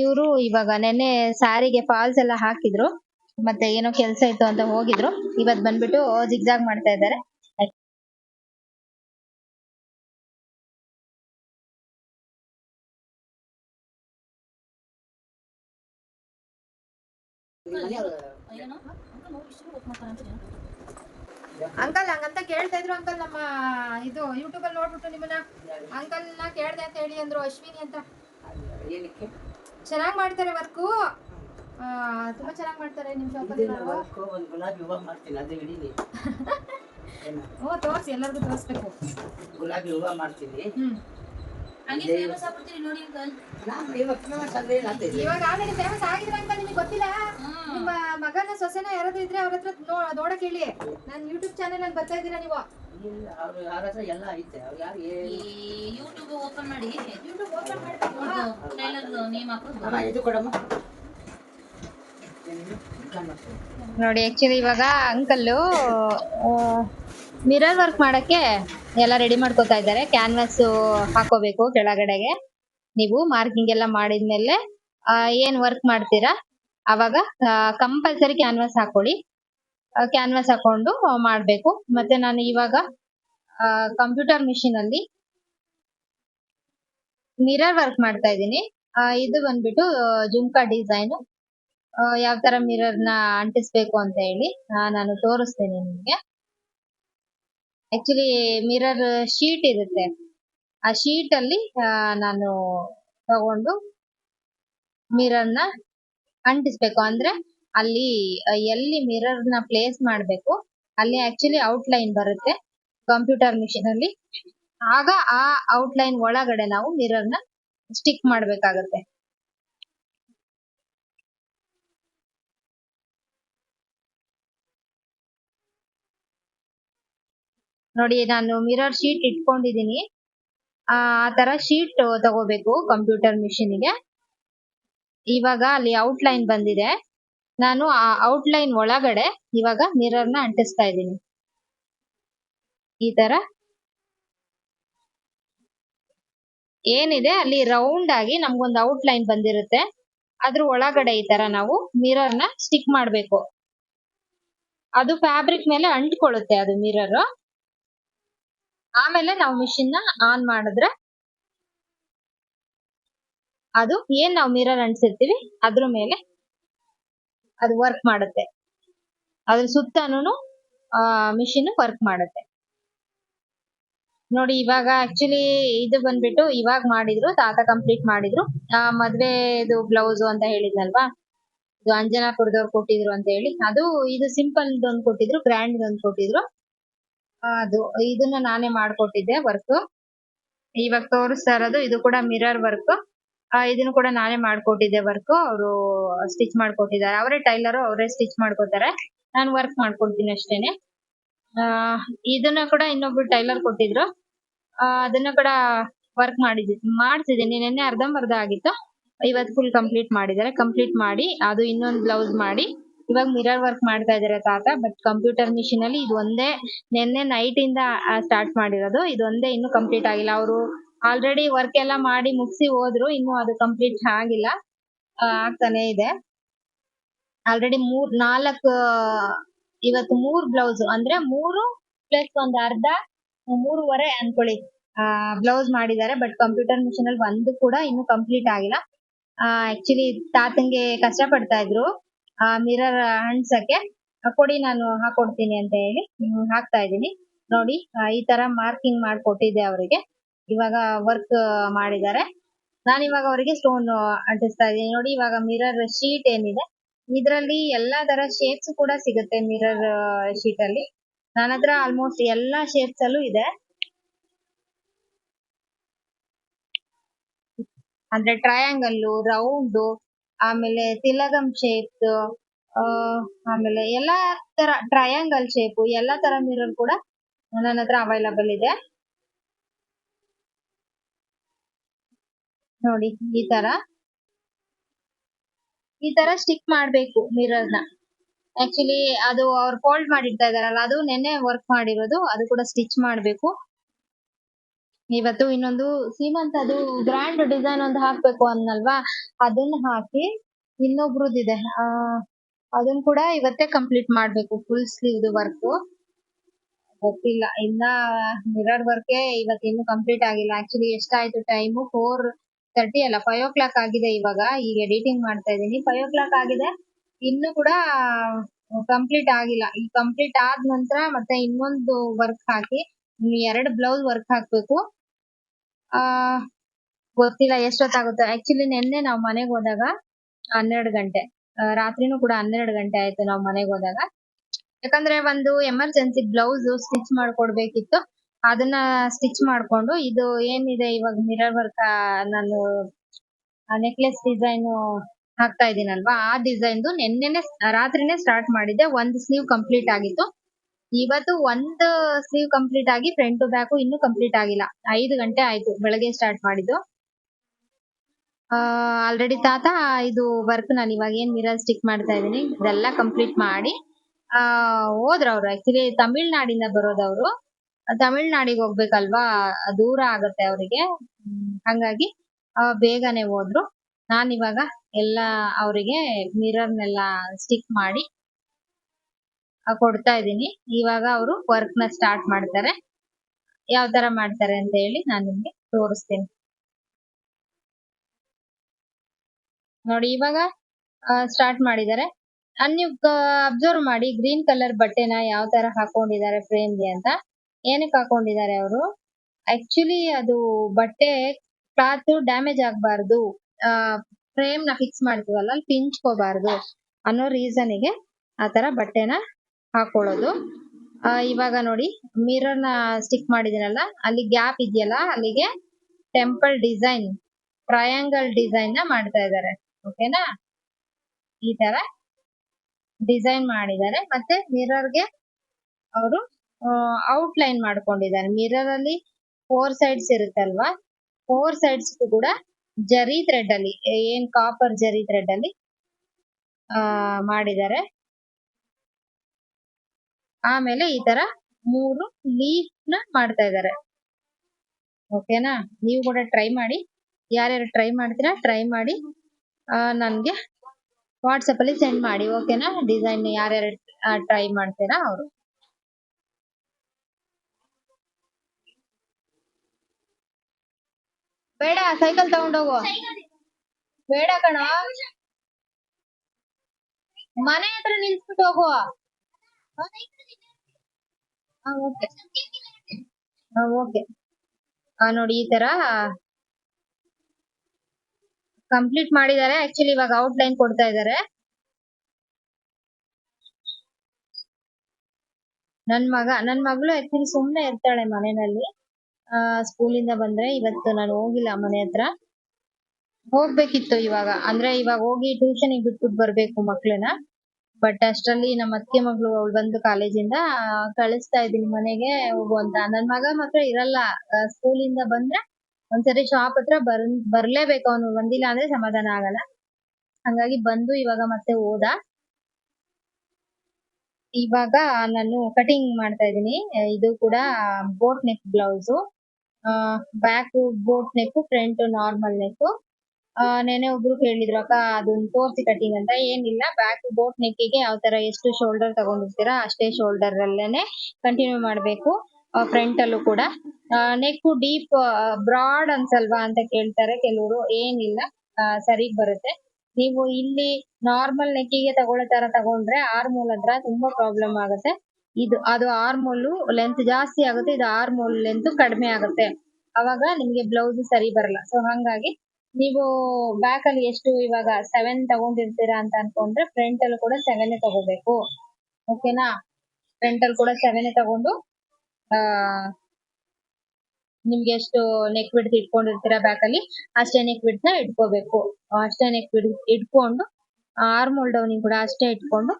ಇವರು ಇವಾಗ ನೆನ್ನೆ ಸ್ಯಾರಿಗೆ ಫಾಲ್ಸ್ ಎಲ್ಲ ಹಾಕಿದ್ರು, ಮತ್ತೆ ಏನೋ ಕೆಲ್ಸ ಇತ್ತು ಅಂತ ಹೋಗಿದ್ರು. ಇವತ್ ಬಂದ್ಬಿಟ್ಟು ಜಿಗ್ಜಾಗ್ ಮಾಡ್ತಾ ಇದ್ದಾರೆ. ಅಂಕಲ್ ಹಂಗಂತ ಕೇಳ್ತಾ ಇದ್ರು ಅಂಕಲ್ ನಮ್ಮ ಇದು ಯೂಟ್ಯೂಬ್ ಅಲ್ಲಿ ನೋಡ್ಬಿಟ್ಟು ನಿಮ್ಮನ್ನ. ಅಂಕಲ್ನ ಕೇಳ್ದೆ ಅಂತ ಹೇಳಿ ಅಂದ್ರು ಅಶ್ವಿನಿ ಅಂತ. ಏನಕ್ಕೆ? ಚೆನ್ನಾಗ್ ಮಾಡ್ತಾರೆ ವರ್ಕು. ತುಂಬಾ ಚೆನ್ನಾಗ್ ಮಾಡ್ತಾರೆ ನಿಮ್ ಶಾಪ್ ಅಲ್ಲಿ? ಓ ತೋರ್ಸಿ ಎಲ್ಲರಿಗೂ ತೋರಿಸ್ಬೇಕು. ಗುಲಾಬಿ ಹೂವ ಮಾಡ್ತೀನಿ. ಇವಾಗ ಆಲ್ರೆಡಿ ಫೇಮಸ್ ಆಗಿದ್ರೆ ಅಂಕಲ್ ನಿಮಗೆ ಗೊತ್ತಿಲ್ಲ? ನಿಮ್ಮ ಮಗನ ಸೊಸೆನ ಯಾರಾದ್ರೂ ಇದ್ರೆ ಅವ್ರ ಹತ್ರ ನೋಡಕ್ ಹೇಳಿ. ನಾನು ಯೂಟ್ಯೂಬ್ ಚಾನೆಲ್ ಅಲ್ಲಿ ಬರ್ತಾ ಇದ್ದೀರಾ ನೀವು? ಯೂಟ್ಯೂಬ್ ಓಪನ್ ಮಾಡಿ. ಯೂಟ್ಯೂಬ್ ಓಪನ್ ಮಾಡ್ಬೇಕು ಟ್ರೈಲರ್ ನೇಮ್ ಹಾಕೋದು ಅಮ್ಮ ಇದು ಕೊಡಮ್ಮ. ನೋಡಿ ಆಕ್ಚುಲಿ ಇವಾಗ ಅಂಕಲ್ಲು ಮಿರರ್ ವರ್ಕ್ ಮಾಡಕ್ಕೆ ಎಲ್ಲ ರೆಡಿ ಮಾಡ್ಕೋತಾ ಇದ್ದಾರೆ. ಕ್ಯಾನ್ವಾಸ್ ಹಾಕೋಬೇಕು ಕೆಳಗಡೆಗೆ. ನೀವು ಮಾರ್ಕಿಂಗ್ ಎಲ್ಲ ಮಾಡಿದ್ಮೇಲೆ ಏನ್ ವರ್ಕ್ ಮಾಡ್ತೀರಾ? ಅವಾಗ ಕಂಪಲ್ಸರಿ ಕ್ಯಾನ್ವಾಸ್ ಹಾಕೊಳ್ಳಿ. ಕ್ಯಾನ್ವಾಸ್ ಹಾಕೊಂಡು ಮಾಡಬೇಕು. ಮತ್ತೆ ನಾನು ಇವಾಗ ಕಂಪ್ಯೂಟರ್ ಮಿಷಿನ್ ಅಲ್ಲಿ ಮಿರರ್ ವರ್ಕ್ ಮಾಡ್ತಾ ಇದ್ದೀನಿ. ಇದು ಬಂದ್ಬಿಟ್ಟು ಜುಮ್ಕಾ ಡಿಸೈನ್ ಯಾವ ತರ ಮಿರರ್ನ ಅಂಟಿಸ್ಬೇಕು ಅಂತ ಹೇಳಿ ನಾನು ತೋರಿಸ್ತೇನೆ ನಿಮ್ಗೆ. ಆಕ್ಚುಲಿ ಮಿರರ್ ಶೀಟ್ ಇರುತ್ತೆ. ಆ ಶೀಟ್ ಅಲ್ಲಿ ನಾನು ತಗೊಂಡು ಮಿರರ್ನ ಅಂಟಿಸ್ಬೇಕು. ಅಂದ್ರೆ ಅಲ್ಲಿ ಎಲ್ಲಿ ಮಿರರ್ನ ಪ್ಲೇಸ್ ಮಾಡ್ಬೇಕು, ಅಲ್ಲಿ ಆಕ್ಚುಲಿ ಔಟ್ಲೈನ್ ಬರುತ್ತೆ ಕಂಪ್ಯೂಟರ್ ಮಿಷಿನ್ ಅಲ್ಲಿ. ಆಗ ಆ ಔಟ್ಲೈನ್ ಒಳಗಡೆ ನಾವು ಮಿರರ್ನ ಸ್ಟಿಕ್ ಮಾಡ್ಬೇಕಾಗತ್ತೆ. ನೋಡಿ, ನಾನು ಮಿರರ್ ಶೀಟ್ ಇಟ್ಕೊಂಡಿದೀನಿ ಆ ತರ ಶೀಟ್ ತಗೋಬೇಕು ಕಂಪ್ಯೂಟರ್ ಮಿಷಿನ್ಗೆ ಇವಾಗ ಅಲ್ಲಿ ಔಟ್ಲೈನ್ ಬಂದಿದೆ. ನಾನು ಆ ಔಟ್ಲೈನ್ ಒಳಗಡೆ ಇವಾಗ ಮಿರರ್ನ ಅಂಟಿಸ್ತಾ ಇದ್ದೀನಿ. ಈ ತರ. ಏನಿದೆ, ಅಲ್ಲಿ ರೌಂಡ್ ಆಗಿ ನಮ್ಗೊಂದು ಔಟ್ಲೈನ್ ಬಂದಿರುತ್ತೆ. ಅದ್ರ ಒಳಗಡೆ ಈ ತರ ನಾವು ಮಿರರ್ನ ಸ್ಟಿಕ್ ಮಾಡ್ಬೇಕು. ಅದು ಫ್ಯಾಬ್ರಿಕ್ ಮೇಲೆ ಅಂಟ್ಕೊಳ್ಳುತ್ತೆ ಅದು ಮಿರರ್ ಆಮೇಲೆ ನಾವು ಮಿಷಿನ್ನ ಆನ್ ಮಾಡಿದ್ರೆ ಅದು ಏನ್ ನಾವು ಮಿರರ್ ಅಂಟಿಸಿರ್ತೀವಿ, ಅದ್ರ ಮೇಲೆ ಅದು ವರ್ಕ್ ಮಾಡುತ್ತೆ. ಅದ್ರ ಸುತ್ತನೂ ಮಿಷಿನ್ ವರ್ಕ್ ಮಾಡುತ್ತೆ. ನೋಡಿ, ಇವಾಗ ಆಕ್ಚುಲಿ ಇದು ಬಂದ್ಬಿಟ್ಟು ಇವಾಗ ಮಾಡಿದ್ರು, ತಾತ ಕಂಪ್ಲೀಟ್ ಮಾಡಿದ್ರು. ಆ ಮದ್ವೆ ಇದು ಬ್ಲೌಸ್ ಅಂತ ಹೇಳಿದ್ನಲ್ವಾ? ಇದು ಅಂಜನಾಪುರದವ್ರು ಕೊಟ್ಟಿದ್ರು ಅಂತ ಹೇಳಿ. ಅದು, ಇದು ಸಿಂಪಲ್ ಒಂದು ಕೊಟ್ಟಿದ್ರು ಗ್ರ್ಯಾಂಡ್ ಒಂದು ಕೊಟ್ಟಿದ್ರು. ಅದು ಇದನ್ನ ನಾನೇ ಮಾಡ್ಕೊಟ್ಟಿದ್ದೆ ವರ್ಕ್ ಇವಾಗ ತೋರಿಸ್ತಾ ಇರೋದು ಇದು ಕೂಡ ಮಿರರ್ ವರ್ಕ್ ಇದನ್ನು ಕೂಡ ನಾನೇ ಮಾಡ್ಕೊಟ್ಟಿದ್ದೆ ವರ್ಕ್ ಅವರು ಸ್ಟಿಚ್ ಮಾಡ್ಕೊಟ್ಟಿದ್ದಾರೆ. ಅವರೇ ಟೈಲರ್ ಅವರೇ ಸ್ಟಿಚ್ ಮಾಡ್ಕೊತಾರೆ. ನಾನು ವರ್ಕ್ ಮಾಡ್ಕೊಡ್ತೀನಿ ಅಷ್ಟೇನೆ. ಆ, ಇದನ್ನ ಕೂಡ ಇನ್ನೊಬ್ರು ಟೈಲರ್ ಕೊಟ್ಟಿದ್ರು. ಆ, ಅದನ್ನ ಕೂಡ ವರ್ಕ್ ಮಾಡಿದ್ ಮಾಡ್ತಿದ್ದೀನಿ. ನಿನ್ನೆ ಅರ್ಧಂಬರ್ಧ ಆಗಿತ್ತು. ಇವತ್ತು ಫುಲ್ ಕಂಪ್ಲೀಟ್ ಮಾಡಿದ್ದಾರೆ. ಕಂಪ್ಲೀಟ್ ಮಾಡಿ ಅದು ಇನ್ನೊಂದು ಬ್ಲೌಸ್ ಮಾಡಿ. ಇವಾಗ ಮಿರರ್ ವರ್ಕ್ ಮಾಡ್ತಾ ಇದಾರೆ ತಾತ ಬಟ್ ಕಂಪ್ಯೂಟರ್ ಮಿಷಿನ್ ಅಲ್ಲಿ ಇದು ಒಂದೇ ನಿನ್ನೆ ನೈಟ್ ಇಂದ ಸ್ಟಾರ್ಟ್ ಮಾಡಿರೋದು. ಇದೊಂದೇ ಇನ್ನು ಕಂಪ್ಲೀಟ್ ಆಗಿಲ್ಲ. ಅವರು ಆಲ್ರೆಡಿ ವರ್ಕ್ ಎಲ್ಲ ಮಾಡಿ ಮುಗಿಸಿ ಹೋದ್ರು, ಇನ್ನು ಅದು ಕಂಪ್ಲೀಟ್ ಆಗಿಲ್ಲ. ಆಗ್ತಾನೆ ಇದೆ. ಆಲ್ರೆಡಿ ಮೂರ್, ನಾಲ್ಕು, ಇವತ್ತು ಮೂರ್ ಬ್ಲೌಸ್ ಅಂದ್ರೆ ಮೂರು ಪ್ಲಸ್ ಒಂದ್ ಅರ್ಧ, ಮೂರುವರೆ ಅನ್ಕೊಳ್ಳಿ. ಬ್ಲೌಸ್ ಮಾಡಿದ್ದಾರೆ ಬಟ್ ಕಂಪ್ಯೂಟರ್ ಮಿಷಿನ್ ಅಲ್ಲಿ ಒಂದು ಕೂಡ ಇನ್ನು ಕಂಪ್ಲೀಟ್ ಆಗಿಲ್ಲ. ಆಕ್ಚುಲಿ ತಾತಂಗೆ ಕಷ್ಟ ಪಡ್ತಾ ಇದ್ರು. ಮಿರರ್ ಅಂಟ್ಸಕ್ಕೆ ಆ, ಕೊಡಿ ನಾನು ಹಾಕೊಡ್ತೀನಿ ಅಂತ ಹೇಳಿ ಹಾಕ್ತಾ ಇದ್ದೀನಿ. ನೋಡಿ ಈ ತರ ಮಾರ್ಕಿಂಗ್ ಮಾಡಿಕೊಟ್ಟಿದ್ದೆ ಅವರಿಗೆ. ಇವಾಗ ವರ್ಕ್ ಮಾಡಿದ್ದಾರೆ. ನಾನು ಇವಾಗ ಅವರಿಗೆ ಸ್ಟೋನ್ ಅಂಟಿಸ್ತಾ ಇದ್ದೀನಿ. ನೋಡಿ ಇವಾಗ ಮಿರರ್ ಶೀಟ್ ಏನಿದೆ ಇದರಲ್ಲಿ ಎಲ್ಲಾ ತರ ಶೇಪ್ಸ್ ಕೂಡ ಸಿಗುತ್ತೆ ಮಿರರ್ ಶೀಟ್ ಅಲ್ಲಿ. ನನ್ನ ಹತ್ರ ಆಲ್ಮೋಸ್ಟ್ ಎಲ್ಲಾ ಶೇಪ್ಸ್ ಅಲ್ಲೂ ಇದೆ. ಅಂದ್ರೆ ಟ್ರಯಾಂಗಲ್ ರೌಂಡ್ ಆಮೇಲೆ ತಿಲಗಮ್ ಶೇಪ್ ಆಮೇಲೆ ಎಲ್ಲಾ ತರ ಟ್ರಯಾಂಗಲ್ ಶೇಪ್ ಎಲ್ಲಾ ತರ ಮಿರರ್ ಕೂಡ ನನ್ನ ಹತ್ರ ಅವೈಲಬಲ್ ಇದೆ. ನೋಡಿ, ಈ ತರ. ಈ ತರ ಸ್ಟಿಕ್ ಮಾಡ್ಬೇಕು ಮಿರರ್ನ. ಆಕ್ಚುಲಿ ಅದು ಅವ್ರು ಫೋಲ್ಡ್ ಮಾಡಿರ್ತಾ ಇದಾರಲ್ಲ ಅದು ನೆನ್ನೆ ವರ್ಕ್ ಮಾಡಿರೋದು, ಅದು ಕೂಡ ಸ್ಟಿಚ್ ಮಾಡ್ಬೇಕು. ಇವತ್ತು ಇನ್ನೊಂದು ಸೀಮಂತ್, ಅದು ಗ್ರ್ಯಾಂಡ್ ಡಿಸೈನ್ ಒಂದು ಹಾಕ್ಬೇಕು ಅನ್ನಲ್ವಾ? ಅದನ್ನ ಹಾಕಿ ಇನ್ನೊಬ್ರದ್ದಿದೆ. ಆ ಅದನ್ನ ಕೂಡ ಇವತ್ತೇ ಕಂಪ್ಲೀಟ್ ಮಾಡ್ಬೇಕು ಫುಲ್ ಸ್ಲೀವ್ ವರ್ಕ್ ಗೊತ್ತಿಲ್ಲ. ಇನ್ನ ಮಿರರ್ ವರ್ಕ್ ಇವತ್ತು ಇನ್ನು ಕಂಪ್ಲೀಟ್ ಆಗಿಲ್ಲ. ಆಕ್ಚುಲಿ ಎಷ್ಟಾಯ್ತು ಟೈಮು ಫೋರ್ ತರ್ಟಿ ಅಲ್ಲ ಫೈವ್ ಓ ಕ್ಲಾಕ್ ಆಗಿದೆ ಇವಾಗ. ಈಗ ಎಡಿಟಿಂಗ್ ಮಾಡ್ತಾ ಇದ್ದೀನಿ. ಫೈವ್ ಓ ಕ್ಲಾಕ್ ಆಗಿದೆ. ಇನ್ನು ಕೂಡ ಕಂಪ್ಲೀಟ್ ಆಗಿಲ್ಲ. ಈ ಕಂಪ್ಲೀಟ್ ಆದ ನಂತರ ಮತ್ತೆ ಇನ್ನೊಂದು ವರ್ಕ್ ಹಾಕಿ ಎರಡು ಬ್ಲೌಸ್ ವರ್ಕ್ ಹಾಕ್ಬೇಕು. ಆ, ಗೊತ್ತಿಲ್ಲ ಎಷ್ಟೊತ್ತಾಗುತ್ತೆ. ಆಕ್ಚುಲಿ ನಿನ್ನೆ ನಾವು ಮನೆಗೆ ಹೋದಾಗ ಹನ್ನೆರಡು ಗಂಟೆ ರಾತ್ರಿನೂ ಕೂಡ ಹನ್ನೆರಡು ಗಂಟೆ ಆಯ್ತು ನಾವು ಮನೆಗೆ ಹೋದಾಗ. ಯಾಕಂದ್ರೆ ಒಂದು ಎಮರ್ಜೆನ್ಸಿ ಬ್ಲೌಸ್ ಸ್ಟಿಚ್ ಮಾಡ್ಕೊಡ್ಬೇಕಿತ್ತು. ಅದನ್ನ ಸ್ಟಿಚ್ ಮಾಡ್ಕೊಂಡು ಇದು ಏನಿದೆ ಇವಾಗ ಮಿರರ್ ವರ್ಕ್ ನಾನು ನೆಕ್ಲೆಸ್ ಡಿಸೈನ್ ಹಾಕ್ತಾ ಇದೀನಲ್ವಾ ಆ ಡಿಸೈನ್ದು ನಿನ್ನೆನೆ, ರಾತ್ರಿನೇ ಸ್ಟಾರ್ಟ್ ಮಾಡಿದ್ದೆ. ಒಂದು ಸ್ಲೀವ್ ಕಂಪ್ಲೀಟ್ ಆಗಿತ್ತು. ಇವತ್ತು ಒಂದು ಸ್ಲೀವ್ ಕಂಪ್ಲೀಟ್ ಆಗಿ ಫ್ರಂಟ್ ಟು ಬ್ಯಾಕ್ ಇನ್ನೂ ಕಂಪ್ಲೀಟ್ ಆಗಿಲ್ಲ. ಐದು ಗಂಟೆ ಆಯ್ತು ಬೆಳಗ್ಗೆ ಸ್ಟಾರ್ಟ್ ಮಾಡಿದ್ದು. ಆಲ್ರೆಡಿ ತಾತ ಇದು ವರ್ಕ್ ನಾನು ಇವಾಗ ಏನ್ ಮಿರರ್ ಸ್ಟಿಕ್ ಮಾಡ್ತಾ ಇದೀನಿ ಇದೆಲ್ಲ ಕಂಪ್ಲೀಟ್ ಮಾಡಿ, ಆ, ಹೋದ್ರ ಅವ್ರು ಆಕ್ಚುಲಿ ತಮಿಳ್ನಾಡಿಂದ ಬರೋದವ್ರು ತಮಿಳ್ನಾಡಿಗೆ ಹೋಗ್ಬೇಕಲ್ವಾ? ದೂರ ಆಗತ್ತೆ ಅವರಿಗೆ. ಹಂಗಾಗಿ ಬೇಗನೆ ಹೋದ್ರು. ನಾನಿವಾಗ ಎಲ್ಲ ಅವರಿಗೆ ಮಿರರ್ನೆಲ್ಲ ಸ್ಟಿಕ್ ಮಾಡಿ ಕೊಡ್ತಾ ಇದೀನಿ ಇವಾಗ ಅವರು ವರ್ಕ್ನ ಸ್ಟಾರ್ಟ್ ಮಾಡ್ತಾರೆ. ಯಾವ ತರ ಮಾಡ್ತಾರೆ ಅಂತ ಹೇಳಿ ನಾನು ನಿಮ್ಗೆ ತೋರಿಸ್ತೀನಿ. ನೋಡಿ, ಇವಾಗ ಸ್ಟಾರ್ಟ್ ಮಾಡಿದ್ದಾರೆ. ಅಲ್ಲಿ ನೀವು ಅಬ್ಸರ್ವ್ ಮಾಡಿ ಗ್ರೀನ್ ಕಲರ್ ಬಟ್ಟೆನ ಯಾವ ತರ ಹಾಕೊಂಡಿದ್ದಾರೆ ಫ್ರೇಮ್ಗೆ ಅಂತ. ಏನಕ್ಕೆ ಹಾಕೊಂಡಿದ್ದಾರೆ ಅವರು? ಆಕ್ಚುಲಿ ಅದು ಬಟ್ಟೆ ಕ್ಲಾತ್ ಡ್ಯಾಮೇಜ್ ಆಗಬಾರ್ದು. ಫ್ರೇಮ್ನ ಫಿಕ್ಸ್ ಮಾಡ್ತೀವಲ್ಲ, ಅಲ್ಲಿ ಪಿಂಚ್ಕೋಬಾರ್ದು ಅನ್ನೋ ರೀಸನ್ಗೆ ಆ ತರ ಬಟ್ಟೆನ ಹಾಕೊಳ್ಳೋದು. ಇವಾಗ ನೋಡಿ ಮಿರರ್ನ ಸ್ಟಿಕ್ ಮಾಡಿದಿನಲ್ಲ ಅಲ್ಲಿ ಗ್ಯಾಪ್ ಇದೆಯಲ್ಲ, ಅಲ್ಲಿಗೆ ಟೆಂಪಲ್ ಡಿಸೈನ್ ಟ್ರಯಾಂಗಲ್ ಡಿಸೈನ್ನ ಮಾಡ್ತಾ ಇದ್ದಾರೆ. ಓಕೆನಾ ಈ ತರ ಡಿಸೈನ್ ಮಾಡಿದ್ದಾರೆ. ಮತ್ತೆ ಮಿರರ್ಗೆ ಅವರು ಔಟ್ಲೈನ್ ಮಾಡ್ಕೊಂಡಿದ್ದಾರೆ. ಮಿರರ್ ಅಲ್ಲಿ ಫೋರ್ ಸೈಡ್ಸ್ ಇರುತ್ತಲ್ವಾ? ಫೋರ್ ಸೈಡ್ಸ್ ಕೂಡ ಜರಿ ಥ್ರೆಡ್ ಅಲ್ಲಿ, ಏನ್ ಕಾಪರ್ ಜರಿ ಥ್ರೆಡ್ ಅಲ್ಲಿ, ಆ, ಮಾಡಿದ್ದಾರೆ. ಆಮೇಲೆ ಈ ತರ ಮೂರು ಲೀಫ್ನ ಮಾಡ್ತಾ ಇದ್ದಾರೆ ಓಕೆನಾ ನೀವು ಕೂಡ ಟ್ರೈ ಮಾಡಿ. ಯಾರ್ಯಾರು ಟ್ರೈ ಮಾಡ್ತೀರಾ ಟ್ರೈ ಮಾಡಿ. ನನ್ಗೆ ವಾಟ್ಸಪ್ ಅಲ್ಲಿ ಸೆಂಡ್ ಮಾಡಿ ಓಕೆನಾ ಡಿಸೈನ್ ಯಾರ್ಯಾರು ಟ್ರೈ ಮಾಡ್ತೀರಾ ಅವರು. ಬೇಡ ಸೈಕಲ್ ತಗೊಂಡೋಗು ಬೇಡ ಕಣ. ಮನೆ ಹತ್ರ ನಿಲ್ಸ್ಬಿಟ್ಟು ಹೋಗು. ಓಕೆ. ನೋಡಿ, ಈ ತರ ಕಂಪ್ಲೀಟ್ ಮಾಡಿದ್ದಾರೆ. ಆಕ್ಚುಲಿ ಇವಾಗ ಔಟ್ ಲೈನ್ ಕೊಡ್ತಾ ಇದ್ದಾರೆ. ನನ್ ಮಗ, ನನ್ ಮಗಳು ಆಕ್ಚುಲಿ ಸುಮ್ನೆ ಇರ್ತಾಳೆ ಮನೆಯಲ್ಲಿ. ಆ ಸ್ಕೂಲಿಂದ ಬಂದ್ರೆ ಇವತ್ತು ನಾನು ಹೋಗಿಲ್ಲ ಮನೆ ಹತ್ರ. ಹೋಗ್ಬೇಕಿತ್ತು ಇವಾಗ. ಅಂದ್ರೆ ಇವಾಗ ಹೋಗಿ ಟ್ಯೂಷನ್ ಬಿಟ್ಬಿಟ್ಟು ಬರ್ಬೇಕು ಮಕ್ಳನ್ನ. ಬಟ್ ಅಷ್ಟರಲ್ಲಿ ನಮ್ಮ ಅತ್ತಿಗೆ ಮಗಳು ಅವಳು ಬಂದು ಕಾಲೇಜಿಂದ ಕಳಿಸ್ತಾ ಇದೀನಿ ಮನೆಗೆ ಹೋಗು ಅಂತ ನನ್ ಮಗ ಮಾತ್ರ ಇರಲ್ಲ. ಸ್ಕೂಲ್ ಇಂದ ಬಂದ್ರೆ ಒಂದ್ಸರಿ ಶಾಪ್ ಹತ್ರ ಬರ್, ಬರ್ಲೇಬೇಕು ಅವನು. ಬಂದಿಲ್ಲ ಅಂದ್ರೆ ಸಮಾಧಾನ ಆಗಲ್ಲ. ಹಂಗಾಗಿ ಬಂದು ಇವಾಗ ಮತ್ತೆ ಹೋದ. ಇವಾಗ ನಾನು ಕಟಿಂಗ್ ಮಾಡ್ತಾ ಇದೀನಿ ಇದು ಕೂಡ boat neck blouse back boat neck front normal neck ನೆನೆ ಒಬ್ರು ಕೇಳಿದ್ರು, ಅಕ್ಕ, ಅದೊಂದು ತೋರ್ಸಿ ಕಟಿಂಗ್ ಅಂತ ಏನಿಲ್ಲ ಬ್ಯಾಕ್ ಬೋಟ್ ನೆಕ್ಕಿಗೆ ಯಾವ ತರ ಎಷ್ಟು ಶೋಲ್ಡರ್ ತಗೊಂಡಿರ್ತೀರಾ, ಅಷ್ಟೇ ಶೋಲ್ಡರ್ ಅಲ್ಲೇನೆ ಕಂಟಿನ್ಯೂ ಮಾಡ್ಬೇಕು ಫ್ರಂಟ್ ಅಲ್ಲೂ ಕೂಡ. ನೆಕ್ ಡೀಪ್ ಬ್ರಾಡ್ ಅನ್ಸಲ್ವಾ ಅಂತ ಕೇಳ್ತಾರೆ ಕೆಲವರು, ಏನಿಲ್ಲ ಸರಿಗ್ ಬರುತ್ತೆ. ನೀವು ಇಲ್ಲಿ ನಾರ್ಮಲ್ ನೆಕ್ಕಿಗೆ ತಗೊಳ್ಳೋ ತರ ತಗೊಂಡ್ರೆ ಆರ್ಮೋಲ್ ಹತ್ರ ತುಂಬಾ ಪ್ರಾಬ್ಲಮ್ ಆಗುತ್ತೆ. ಇದು, ಅದು ಆರ್ಮೋಲ್ ಲೆಂತ್ ಜಾಸ್ತಿ ಆಗುತ್ತೆ, ಇದು ಆರ್ಮೋಲ್ ಲೆಂತ್ ಕಡಿಮೆ ಆಗುತ್ತೆ. ಅವಾಗ ನಿಮ್ಗೆ ಬ್ಲೌಸ್ ಸರಿ ಬರಲ್ಲ. ಸೊ ಹಂಗಾಗಿ ನೀವು ಬ್ಯಾಕ್ ಅಲ್ಲಿ ಎಷ್ಟು ಇವಾಗ ಸೆವೆನ್ ತಗೊಂಡಿರ್ತೀರಾ ಅಂತ ಅನ್ಕೊಂಡ್ರೆ ಫ್ರಂಟ್ ಅಲ್ಲಿ ಕೂಡ ಸೆವೆನ್ ತಗೋಬೇಕು. ಓಕೆನಾ ಫ್ರಂಟ್ ಅಲ್ಲಿ ಕೂಡ ಸೆವೆನ್ ತಗೊಂಡು, ಆ, ನಿಮ್ಗೆ ಎಷ್ಟು ನೆಕ್ ಬಿಡ್ತ್ ಇಟ್ಕೊಂಡಿರ್ತೀರಾ ಬ್ಯಾಕ್ ಅಲ್ಲಿ, ಅಷ್ಟೇ ನೆಕ್ ಬಿಡ್ತ್ನ ಇಟ್ಕೋಬೇಕು. ಅಷ್ಟೇ ನೆಕ್ ಬಿಡ್ ಇಟ್ಕೊಂಡು ಆರ್ಮೋಲ್ ಡೌನಿಂಗ್ ಕೂಡ ಅಷ್ಟೇ ಇಟ್ಕೊಂಡು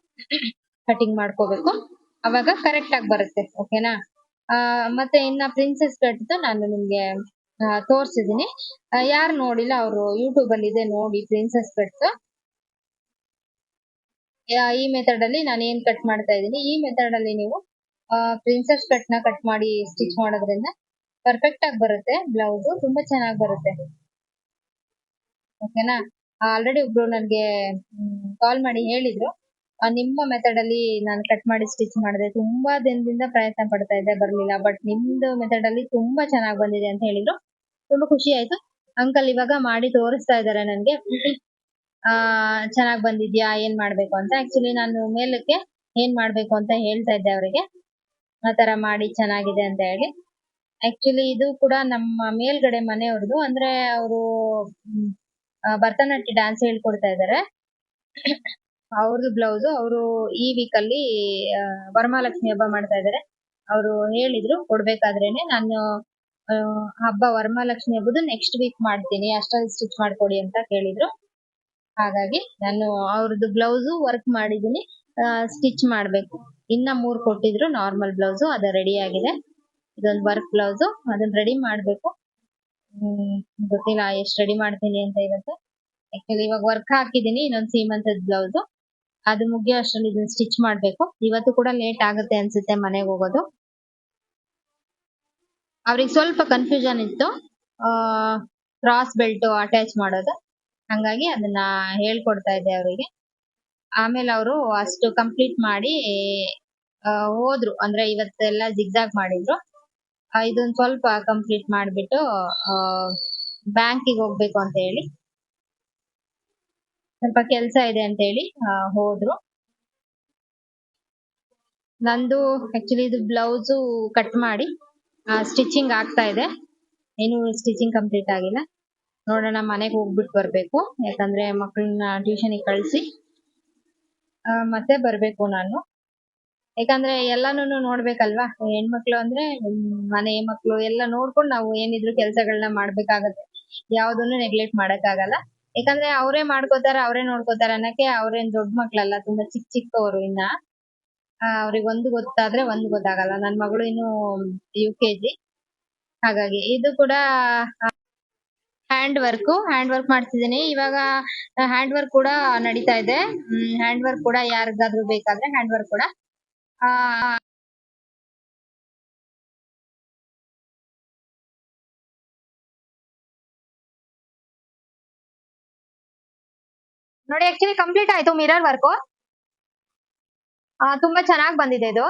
ಕಟಿಂಗ್ ಮಾಡ್ಕೋಬೇಕು. ಅವಾಗ ಕರೆಕ್ಟ್ ಆಗಿ ಬರುತ್ತೆ. ಓಕೆನಾ ಮತ್ತೆ ಇನ್ನ ಪ್ರಿನ್ಸೆಸ್ ಕಟ್ ನಾನು ನಿಮ್ಗೆ ತೋರ್ಸಿದೀನಿ. ಯಾರು ನೋಡಿಲ್ಲ, ಅವರು ಯೂಟ್ಯೂಬ್ ಅಲ್ಲಿ ಇದೆ ನೋಡಿ ಪ್ರಿನ್ಸಸ್ ಕಟ್ ಈ ಮೆಥಡ್ ಅಲ್ಲಿ ನಾನು ಏನ್ ಕಟ್ ಮಾಡ್ತಾ ಇದ್ದೀನಿ. ಈ ಮೆಥಡ್ ಅಲ್ಲಿ ನೀವು ಪ್ರಿನ್ಸಸ್ ಕಟ್ನ ಕಟ್ ಮಾಡಿ ಸ್ಟಿಚ್ ಮಾಡೋದ್ರಿಂದ ಪರ್ಫೆಕ್ಟ್ ಆಗಿ ಬರುತ್ತೆ. ಬ್ಲೌಸ್ ತುಂಬಾ ಚೆನ್ನಾಗಿ ಬರುತ್ತೆ. ಓಕೆನಾ ಆಲ್ರೆಡಿ ಒಬ್ರು ನನ್ಗೆ ಕಾಲ್ ಮಾಡಿ ಹೇಳಿದ್ರು. ನಿಮ್ಮ ಮೆಥಡ್ ಅಲ್ಲಿ ನಾನು ಕಟ್ ಮಾಡಿ ಸ್ಟಿಚ್ ಮಾಡಿದೆ. ತುಂಬಾ ದಿನದಿಂದ ಪ್ರಯತ್ನ ಪಡ್ತಾ ಇದ್ದೆ, ಬರ್ಲಿಲ್ಲ. ಬಟ್ ನಿಮ್ದು ಮೆಥಡ್ ಅಲ್ಲಿ ತುಂಬಾ ಚೆನ್ನಾಗಿ ಬಂದಿದೆ ಅಂತ ಹೇಳಿದ್ರು. ತುಂಬಾ ಖುಷಿ ಆಯ್ತು. ಅಂಕಲ್ ಇವಾಗ ಮಾಡಿ ತೋರಿಸ್ತಾ ಇದಾರೆ ನನ್ಗೆ. ಆ, ಚೆನ್ನಾಗ್ ಬಂದಿದ್ಯಾ? ಏನ್ ಮಾಡ್ಬೇಕು ಅಂತ? ಆಕ್ಚುಲಿ ನಾನು ಮೇಲಕ್ಕೆ ಏನ್ ಮಾಡ್ಬೇಕು ಅಂತ ಹೇಳ್ತಾ ಇದ್ದೆ ಅವರಿಗೆ. ಆ ತರ ಮಾಡಿ ಚೆನ್ನಾಗಿದೆ ಅಂತ ಹೇಳಿ. ಆಕ್ಚುಲಿ ಇದು ಕೂಡ ನಮ್ಮ ಮೇಲ್ಗಡೆ ಮನೆಯವ್ರದ್ದು. ಅಂದ್ರೆ ಅವರು ಭರತನಾಟ್ಯ ಡ್ಯಾನ್ಸ್ ಹೇಳ್ಕೊಡ್ತಾ ಇದಾರೆ. ಅವ್ರದ್ದು ಬ್ಲೌಸ್ ಅವರು ಈ ವೀಕ್ ಅಲ್ಲಿ ವರಮಹಾಲಕ್ಷ್ಮಿ ಹಬ್ಬ ಮಾಡ್ತಾ ಇದಾರೆ. ಅವರು ಹೇಳಿದ್ರು, ಕೊಡ್ಬೇಕಾದ್ರೇನೆ ನಾನು ಹಬ್ಬ ವರಮಹಾಲಕ್ಷ್ಮಿ ಹಬ್ಬದು ನೆಕ್ಸ್ಟ್ ವೀಕ್ ಮಾಡ್ತೀನಿ. ಅಷ್ಟ್ರಲ್ಲಿ ಸ್ಟಿಚ್ ಮಾಡ್ಕೊಡಿ ಅಂತ ಕೇಳಿದ್ರು. ಹಾಗಾಗಿ ನಾನು ಅವ್ರದ್ದು ಬ್ಲೌಸ್ ವರ್ಕ್ ಮಾಡಿದೀನಿ ಸ್ಟಿಚ್ ಮಾಡ್ಬೇಕು. ಇನ್ನ ಮೂರ್ ಕೊಟ್ಟಿದ್ರು. ನಾರ್ಮಲ್ ಬ್ಲೌಸ್ ಅದು ರೆಡಿ ಆಗಿದೆ. ಇದೊಂದು ವರ್ಕ್ ಬ್ಲೌಸ್ ಅದನ್ನ ರೆಡಿ ಮಾಡ್ಬೇಕು. ಗೊತ್ತಿಲ್ಲ ಎಷ್ಟು ರೆಡಿ ಮಾಡ್ತೀನಿ ಅಂತ ಇವತ್ತು. ಆಕ್ಚುಲಿ ಇವಾಗ ವರ್ಕ್ ಹಾಕಿದೀನಿ ಇನ್ನೊಂದು ಸೀಮಂತದ ಬ್ಲೌಸ್ ಅದು ಮುಗಿಯೋ ಅಷ್ಟರಲ್ಲಿ ಇದನ್ನ ಸ್ಟಿಚ್ ಮಾಡ್ಬೇಕು. ಇವತ್ತು ಕೂಡ ಲೇಟ್ ಆಗುತ್ತೆ ಅನ್ಸುತ್ತೆ ಮನೆಗೆ ಹೋಗೋದು. ಅವ್ರಿಗೆ ಸ್ವಲ್ಪ ಕನ್ಫ್ಯೂಷನ್ ಇತ್ತು. ಕ್ರಾಸ್ ಬೆಲ್ಟ್ ಅಟ್ಯಾಚ್ ಮಾಡೋದು. ಹಂಗಾಗಿ ಅದನ್ನ ಹೇಳ್ಕೊಡ್ತಾ ಇದ್ದೆ ಅವರಿಗೆ. ಆಮೇಲೆ ಅವರು ಅಷ್ಟು ಕಂಪ್ಲೀಟ್ ಮಾಡಿ ಹೋದ್ರು. ಅಂದ್ರೆ ಇವತ್ತೆಲ್ಲ ಜಿಗ್ಜಾಗ್ ಮಾಡಿದ್ರು. ಇದೊಂದು ಸ್ವಲ್ಪ ಕಂಪ್ಲೀಟ್ ಮಾಡ್ಬಿಟ್ಟು ಬ್ಯಾಂಕಿಗೆ ಹೋಗ್ಬೇಕು ಅಂತ ಹೇಳಿ. ಸ್ವಲ್ಪ ಕೆಲಸ ಇದೆ ಅಂತ ಹೇಳಿ ಹೋದ್ರು. ನಂದು ಆಕ್ಚುಲಿ ಇದು ಬ್ಲೌಸು ಕಟ್ ಮಾಡಿ ಸ್ಟಿಚಿಂಗ್ ಆಗ್ತಾ ಇದೆ. ಏನು ಸ್ಟಿಚಿಂಗ್ ಕಂಪ್ಲೀಟ್ ಆಗಿಲ್ಲ. ನೋಡೋಣ ಮನೆಗೆ ಹೋಗ್ಬಿಟ್ಟು ಬರ್ಬೇಕು. ಯಾಕಂದ್ರೆ ಮಕ್ಕಳನ್ನ ಟ್ಯೂಷನಿಗೆ ಕಳಿಸಿ ಮತ್ತೆ ಬರ್ಬೇಕು ನಾನು. ಯಾಕಂದ್ರೆ ಎಲ್ಲಾನು ನೋಡ್ಬೇಕಲ್ವಾ? ಹೆಣ್ಮಕ್ಳು ಅಂದ್ರೆ ಮನೆ ಮಕ್ಕಳು ಎಲ್ಲ ನೋಡ್ಕೊಂಡು ನಾವು ಏನಿದ್ರು ಕೆಲಸಗಳನ್ನ ಮಾಡ್ಬೇಕಾಗತ್ತೆ. ಯಾವ್ದನ್ನು ನೆಗ್ಲೆಕ್ಟ್ ಮಾಡಕ್ಕಾಗಲ್ಲ. ಯಾಕಂದ್ರೆ ಅವರೇ ಮಾಡ್ಕೋತಾರ ಅವರೇ ನೋಡ್ಕೋತಾರ ಅನ್ನಕ್ಕೆ ಅವ್ರೇನ್ ದೊಡ್ಡ ಮಕ್ಳಲ್ಲ ತುಂಬಾ ಚಿಕ್ಕ ಚಿಕ್ಕವರು ಇನ್ನ. ಆ, ಅವ್ರಿಗೆ ಒಂದು ಗೊತ್ತಾದ್ರೆ ಒಂದು ಗೊತ್ತಾಗಲ್ಲ. ನನ್ ಮಗಳು ಇನ್ನು ಯು ಕೆ ಜಿ ಹಾಗಾಗಿ ಇದು ಕೂಡ ಹ್ಯಾಂಡ್ ವರ್ಕ್ ಹ್ಯಾಂಡ್ ವರ್ಕ್ ಮಾಡ್ತಿದ್ದೀನಿ. ಇವಾಗ ಹ್ಯಾಂಡ್ ವರ್ಕ್ ಕೂಡ ನಡೀತಾ ಇದೆ. ಹ್ಯಾಂಡ್ ವರ್ಕ್ ಕೂಡ ಯಾರಿಗಾದ್ರೂ ಬೇಕಾದ್ರೆ ಹ್ಯಾಂಡ್ ವರ್ಕ್ ಕೂಡ. ಆ, ನೋಡಿ ಆಕ್ಚುಲಿ ಕಂಪ್ಲೀಟ್ ಆಯ್ತು ಮಿರರ್ ವರ್ಕ್ ತುಂಬಾ ಚೆನ್ನಾಗಿ ಬಂದಿದೆ ಇದು.